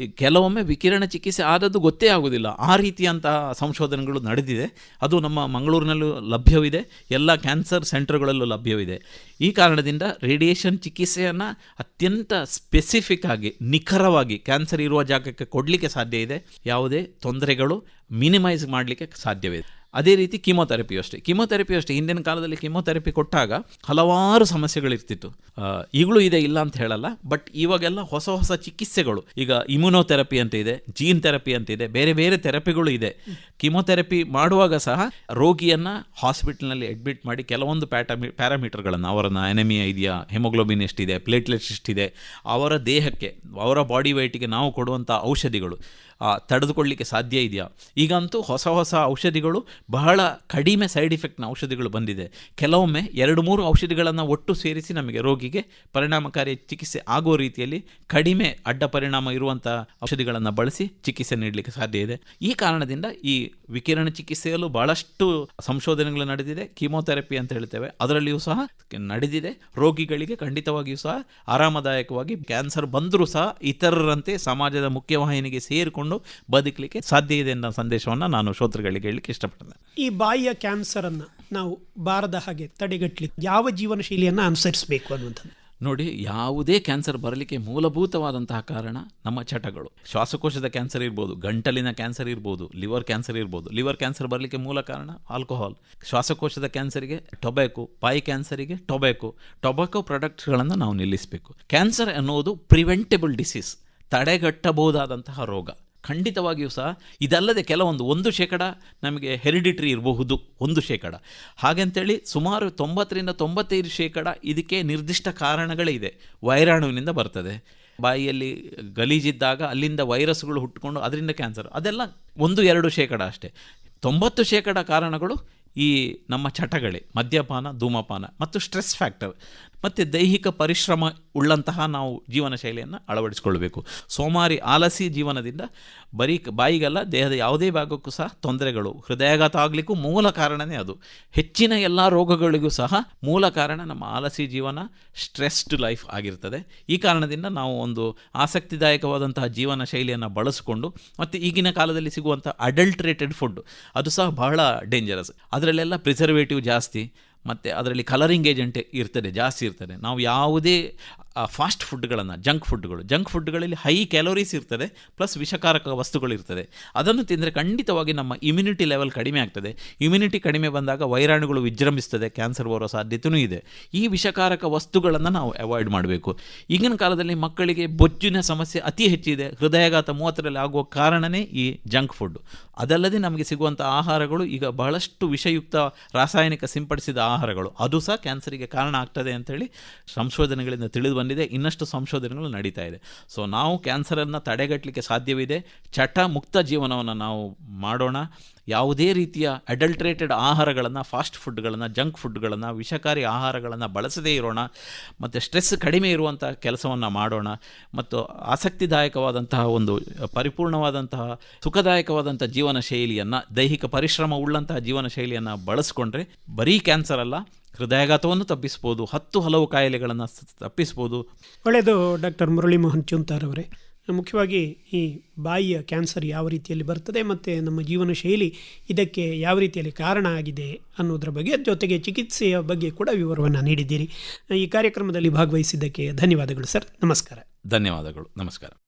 ಕೆಲವೊಮ್ಮೆ ವಿಕಿರಣ ಚಿಕಿತ್ಸೆ ಆದದ್ದು ಗೊತ್ತೇ ಆಗೋದಿಲ್ಲ. ಆ ರೀತಿಯಂತಹ ಸಂಶೋಧನೆಗಳು ನಡೆದಿದೆ. ಅದು ನಮ್ಮ ಮಂಗಳೂರಿನಲ್ಲೂ ಲಭ್ಯವಿದೆ. ಎಲ್ಲ ಕ್ಯಾನ್ಸರ್ ಸೆಂಟರ್ಗಳಲ್ಲೂ ಲಭ್ಯವಿದೆ. ಈ ಕಾರಣದಿಂದ ರೇಡಿಯೇಷನ್ ಚಿಕಿತ್ಸೆಯನ್ನು ಅತ್ಯಂತ ಸ್ಪೆಸಿಫಿಕ್ ಆಗಿ, ನಿಖರವಾಗಿ ಕ್ಯಾನ್ಸರ್ ಇರುವ ಜಾಗಕ್ಕೆ ಕೊಡಲಿಕ್ಕೆ ಸಾಧ್ಯ ಇದೆ. ಯಾವುದೇ ತೊಂದರೆಗಳು ಮಿನಿಮೈಸ್ ಮಾಡಲಿಕ್ಕೆ ಸಾಧ್ಯವಿದೆ. ಅದೇ ರೀತಿ ಕೀಮೋಥೆರಪಿಯು ಅಷ್ಟೇ. ಕೀಮೋಥೆರಪಿಯು ಅಷ್ಟೇ, ಹಿಂದಿನ ಕಾಲದಲ್ಲಿ ಕೀಮೋಥೆರಪಿ ಕೊಟ್ಟಾಗ ಹಲವಾರು ಸಮಸ್ಯೆಗಳಿರ್ತಿತ್ತು. ಈಗಲೂ ಇದೆ ಇಲ್ಲ ಅಂತ ಹೇಳಲ್ಲ, ಬಟ್ ಇವಾಗೆಲ್ಲ ಹೊಸ ಹೊಸ ಚಿಕಿತ್ಸೆಗಳು. ಈಗ ಇಮ್ಯುನೋಥೆರಪಿ ಅಂತ ಇದೆ, ಜೀನ್ ಥೆರಪಿ ಅಂತ ಇದೆ, ಬೇರೆ ಬೇರೆ ಥೆರಪಿಗಳು ಇದೆ. ಕೀಮೋಥೆರಪಿ ಮಾಡುವಾಗ ಸಹ ರೋಗಿಯನ್ನು ಹಾಸ್ಪಿಟಲ್ನಲ್ಲಿ ಅಡ್ಮಿಟ್ ಮಾಡಿ ಕೆಲವೊಂದು ಪ್ಯಾಟಮಿ ಪ್ಯಾರಾಮೀಟರ್ಗಳನ್ನು, ಅವರನ್ನು ಎನೆಮಿಯಾ ಇದೆಯಾ, ಹೆಮೋಗ್ಲೋಬಿನ್ ಎಷ್ಟಿದೆ, ಪ್ಲೇಟ್ಲೆಟ್ಸ್ ಎಷ್ಟಿದೆ, ಅವರ ದೇಹಕ್ಕೆ, ಅವರ ಬಾಡಿ ವೆಯ್ಟಿಗೆ ನಾವು ಕೊಡುವಂಥ ಔಷಧಿಗಳು ತಡೆದುಕೊಳ್ಳಲಿಕ್ಕೆ ಸಾಧ್ಯ ಇದೆಯಾ? ಈಗಂತೂ ಹೊಸ ಹೊಸ ಔಷಧಿಗಳು ಬಹಳ ಕಡಿಮೆ ಸೈಡ್ ಇಫೆಕ್ಟ್ನ ಔಷಧಿಗಳು ಬಂದಿದೆ. ಕೆಲವೊಮ್ಮೆ ಎರಡು ಮೂರು ಔಷಧಿಗಳನ್ನು ಒಟ್ಟು ಸೇರಿಸಿ ನಮಗೆ ರೋಗಿಗೆ ಪರಿಣಾಮಕಾರಿ ಚಿಕಿತ್ಸೆ ಆಗೋ ರೀತಿಯಲ್ಲಿ ಕಡಿಮೆ ಅಡ್ಡ ಪರಿಣಾಮ ಇರುವಂಥ ಔಷಧಿಗಳನ್ನು ಬಳಸಿ ಚಿಕಿತ್ಸೆ ನೀಡಲಿಕ್ಕೆ ಸಾಧ್ಯ ಇದೆ. ಈ ಕಾರಣದಿಂದ ಈ ವಿಕಿರಣ ಚಿಕಿತ್ಸೆಯಲ್ಲೂ ಬಹಳಷ್ಟು ಸಂಶೋಧನೆಗಳು ನಡೆದಿದೆ. ಕೀಮೋಥೆರಪಿ ಅಂತ ಹೇಳ್ತೇವೆ. ಅದರಲ್ಲಿಯೂ ಸಹ ನಡೆದಿದೆ. ರೋಗಿಗಳಿಗೆ ಖಂಡಿತವಾಗಿಯೂ ಸಹ ಆರಾಮದಾಯಕವಾಗಿ ಕ್ಯಾನ್ಸರ್ ಬಂದರೂ ಸಹ ಇತರರಂತೆ ಸಮಾಜದ ಮುಖ್ಯವಾಹಿನಿಗೆ ಸೇರಿಕೊಂಡು ಬದುಕಲಿಕ್ಕೆ ಸಾಧ್ಯ ಇದೆ ಎಂಬ ಸಂದೇಶವನ್ನು ನಾನು ಶ್ರೋತೃಗಳಿಗೆ ಹೇಳಲಿಕ್ಕೆ ಇಷ್ಟಪಡ್ತೇನೆ. ಈ ಬಾಯಿಯ ಕ್ಯಾನ್ಸರನ್ನು ನಾವು ಬಾರದ ಹಾಗೆ ತಡೆಗಟ್ಟಲಿ ಯಾವ ಜೀವನ ಶೈಲಿಯನ್ನು ಅನುಸರಿಸಬೇಕು ಅನ್ನುವಂಥದ್ದು? ನೋಡಿ, ಯಾವುದೇ ಕ್ಯಾನ್ಸರ್ ಬರಲಿಕ್ಕೆ ಮೂಲಭೂತವಾದಂತಹ ಕಾರಣ ನಮ್ಮ ಚಟಗಳು. ಶ್ವಾಸಕೋಶದ ಕ್ಯಾನ್ಸರ್ ಇರ್ಬೋದು, ಗಂಟಲಿನ ಕ್ಯಾನ್ಸರ್ ಇರ್ಬೋದು, ಲಿವರ್ ಕ್ಯಾನ್ಸರ್ ಇರ್ಬೋದು. ಲಿವರ್ ಕ್ಯಾನ್ಸರ್ ಬರಲಿಕ್ಕೆ ಮೂಲ ಕಾರಣ ಆಲ್ಕೋಹಾಲ್. ಶ್ವಾಸಕೋಶದ ಕ್ಯಾನ್ಸರಿಗೆ ಟೊಬ್ಯಾಕೊ, ಬಾಯಿ ಕ್ಯಾನ್ಸರಿಗೆ ಟೊಬ್ಯಾಕೊ. ಟೊಬ್ಯಾಕೋ ಪ್ರಾಡಕ್ಟ್ಸ್ಗಳನ್ನು ನಾವು ನಿಲ್ಲಿಸಬೇಕು. ಕ್ಯಾನ್ಸರ್ ಅನ್ನೋದು ಪ್ರಿವೆಂಟೆಬಲ್ ಡಿಸೀಸ್, ತಡೆಗಟ್ಟಬಹುದಾದಂತಹ ರೋಗ. ಖಂಡಿತವಾಗಿಯೂ ಸಹ ಇದಲ್ಲದೆ ಕೆಲವೊಂದು ಒಂದು ಶೇಕಡ ನಮಗೆ ಹೆರಿಡಿಟ್ರಿ ಇರಬಹುದು, ಒಂದು ಶೇಕಡ. ಹಾಗಂತೇಳಿ ಸುಮಾರು ತೊಂಬತ್ತರಿಂದ ತೊಂಬತ್ತೈದು ಶೇಕಡ ಇದಕ್ಕೆ ನಿರ್ದಿಷ್ಟ ಕಾರಣಗಳೇ ಇದೆ, ವೈರಾಣುವಿನಿಂದ ಬರ್ತದೆ. ಬಾಯಿಯಲ್ಲಿ ಗಲೀಜಿದ್ದಾಗ ಅಲ್ಲಿಂದ ವೈರಸ್ಗಳು ಹುಟ್ಟುಕೊಂಡು ಅದರಿಂದ ಕ್ಯಾನ್ಸರ್, ಅದೆಲ್ಲ ಒಂದು ಎರಡು ಶೇಕಡ ಅಷ್ಟೇ. ತೊಂಬತ್ತು ಶೇಕಡ ಕಾರಣಗಳು ಈ ನಮ್ಮ ಚಟಗಳೇ, ಮದ್ಯಪಾನ, ಧೂಮಪಾನ ಮತ್ತು ಸ್ಟ್ರೆಸ್ ಫ್ಯಾಕ್ಟರ್. ಮತ್ತು ದೈಹಿಕ ಪರಿಶ್ರಮ ಉಳ್ಳಂತಹ ನಾವು ಜೀವನ ಶೈಲಿಯನ್ನು ಅಳವಡಿಸಿಕೊಳ್ಬೇಕು. ಸೋಮಾರಿ ಆಲಸಿ ಜೀವನದಿಂದ ಬರೀ ಬಾಯಿಗೆಲ್ಲ, ದೇಹದ ಯಾವುದೇ ಭಾಗಕ್ಕೂ ಸಹ ತೊಂದರೆಗಳು, ಹೃದಯಾಘಾತ ಆಗಲಿಕ್ಕೂ ಮೂಲ ಕಾರಣನೇ ಅದು. ಹೆಚ್ಚಿನ ಎಲ್ಲ ರೋಗಗಳಿಗೂ ಸಹ ಮೂಲ ಕಾರಣ ನಮ್ಮ ಆಲಸಿ ಜೀವನ ಸ್ಟ್ರೆಸ್ಡ್ ಲೈಫ್ ಆಗಿರ್ತದೆ. ಈ ಕಾರಣದಿಂದ ನಾವು ಒಂದು ಆಸಕ್ತಿದಾಯಕವಾದಂತಹ ಜೀವನ ಶೈಲಿಯನ್ನು ಬಳಸಿಕೊಂಡು ಮತ್ತು ಈಗಿನ ಕಾಲದಲ್ಲಿ ಸಿಗುವಂಥ ಅಡಲ್ಟ್ರೇಟೆಡ್ ಫುಡ್ ಅದು ಸಹ ಬಹಳ ಡೇಂಜರಸ್ ಅದರಲ್ಲೆಲ್ಲ ಪ್ರಿಸರ್ವೇಟಿವ್ ಜಾಸ್ತಿ ಮತ್ತು ಅದರಲ್ಲಿ ಕಲರಿಂಗ್ ಏಜೆಂಟ್ ಇರ್ತದೆ ಜಾಸ್ತಿ ಇರ್ತದೆ. ನಾವು ಯಾವುದೇ ಫಾಸ್ಟ್ ಫುಡ್ಗಳನ್ನು ಜಂಕ್ ಫುಡ್ಗಳು ಜಂಕ್ ಫುಡ್ಗಳಲ್ಲಿ ಹೈ ಕ್ಯಾಲೋರೀಸ್ ಇರ್ತದೆ ಪ್ಲಸ್ ವಿಷಕಾರಕ ವಸ್ತುಗಳು ಇರ್ತದೆ. ಅದನ್ನು ತಿಂದರೆ ಖಂಡಿತವಾಗಿ ನಮ್ಮ ಇಮ್ಯುನಿಟಿ ಲೆವೆಲ್ ಕಡಿಮೆ ಆಗ್ತದೆ. ಇಮ್ಯುನಿಟಿ ಕಡಿಮೆ ಬಂದಾಗ ವೈರಾಣುಗಳು ವಿಜೃಂಭಿಸ್ತದೆ ಕ್ಯಾನ್ಸರ್ ಬರೋ ಸಾಧ್ಯತೆಯೂ ಇದೆ. ಈ ವಿಷಕಾರಕ ವಸ್ತುಗಳನ್ನು ನಾವು ಅವಾಯ್ಡ್ ಮಾಡಬೇಕು. ಈಗಿನ ಕಾಲದಲ್ಲಿ ಮಕ್ಕಳಿಗೆ ಬೊಜ್ಜಿನ ಸಮಸ್ಯೆ ಅತಿ ಹೆಚ್ಚಿದೆ. ಹೃದಯಾಘಾತ ಮೂವತ್ತರಲ್ಲಿ ಆಗುವ ಕಾರಣನೇ ಈ ಜಂಕ್ ಫುಡ್ ಅದಲ್ಲದೆ ನಮಗೆ ಸಿಗುವಂಥ ಆಹಾರಗಳು ಈಗ ಬಹಳಷ್ಟು ವಿಷಯುಕ್ತ, ರಾಸಾಯನಿಕ ಸಿಂಪಡಿಸಿದ ಆಹಾರಗಳು. ಅದು ಸಹ ಕ್ಯಾನ್ಸರಿಗೆ ಕಾರಣ ಆಗ್ತದೆ ಅಂತೇಳಿ ಸಂಶೋಧನೆಗಳಿಂದ ತಿಳಿದು ಬಂದಿದೆ, ಇನ್ನಷ್ಟು ಸಂಶೋಧನೆಗಳು ನಡೀತಾ ಇದೆ. ಸೊ ನಾವು ಕ್ಯಾನ್ಸರನ್ನು ತಡೆಗಟ್ಟಲಿಕ್ಕೆ ಸಾಧ್ಯವಿದೆ. ಚಟ ಮುಕ್ತ ಜೀವನವನ್ನು ನಾವು ಮಾಡೋಣ. ಯಾವುದೇ ರೀತಿಯ ಅಡಲ್ಟ್ರೇಟೆಡ್ ಆಹಾರಗಳನ್ನು, ಫಾಸ್ಟ್ ಫುಡ್ಗಳನ್ನು, ಜಂಕ್ ಫುಡ್ಗಳನ್ನು, ವಿಷಕಾರಿ ಆಹಾರಗಳನ್ನು ಬಳಸದೇ ಇರೋಣ. ಮತ್ತು ಸ್ಟ್ರೆಸ್ ಕಡಿಮೆ ಇರುವಂಥ ಕೆಲಸವನ್ನು ಮಾಡೋಣ. ಮತ್ತು ಆಸಕ್ತಿದಾಯಕವಾದಂತಹ ಒಂದು ಪರಿಪೂರ್ಣವಾದಂತಹ ಸುಖದಾಯಕವಾದಂಥ ಜೀವನ ಶೈಲಿಯನ್ನು ದೈಹಿಕ ಪರಿಶ್ರಮ ಉಳ್ಳಂತಹ ಜೀವನ ಶೈಲಿಯನ್ನು ಬಳಸ್ಕೊಂಡ್ರೆ ಬರೀ ಕ್ಯಾನ್ಸರ್ ಅಲ್ಲ ಹೃದಯಾಘಾತವನ್ನು ತಪ್ಪಿಸ್ಬೋದು ಹತ್ತು ಹಲವು ಕಾಯಿಲೆಗಳನ್ನು ತಪ್ಪಿಸ್ಬೋದು. ಒಳ್ಳೆಯದು ಡಾಕ್ಟರ್ ಮುರಳಿ ಮೋಹನ್ ಚುಂತಾರ್ ಅವರೇ. ಮುಖ್ಯವಾಗಿ ಈ ಬಾಯಿಯ ಕ್ಯಾನ್ಸರ್ ಯಾವ ರೀತಿಯಲ್ಲಿ ಬರ್ತದೆ ಮತ್ತು ನಮ್ಮ ಜೀವನ ಶೈಲಿ ಇದಕ್ಕೆ ಯಾವ ರೀತಿಯಲ್ಲಿ ಕಾರಣ ಆಗಿದೆ ಅನ್ನೋದರ ಬಗ್ಗೆ ಜೊತೆಗೆ ಚಿಕಿತ್ಸೆಯ ಬಗ್ಗೆ ಕೂಡ ವಿವರವನ್ನು ನೀಡಿದ್ದೀರಿ. ಈ ಕಾರ್ಯಕ್ರಮದಲ್ಲಿ ಭಾಗವಹಿಸಿದ್ದಕ್ಕೆ ಧನ್ಯವಾದಗಳು ಸರ್. ನಮಸ್ಕಾರ. ಧನ್ಯವಾದಗಳು. ನಮಸ್ಕಾರ.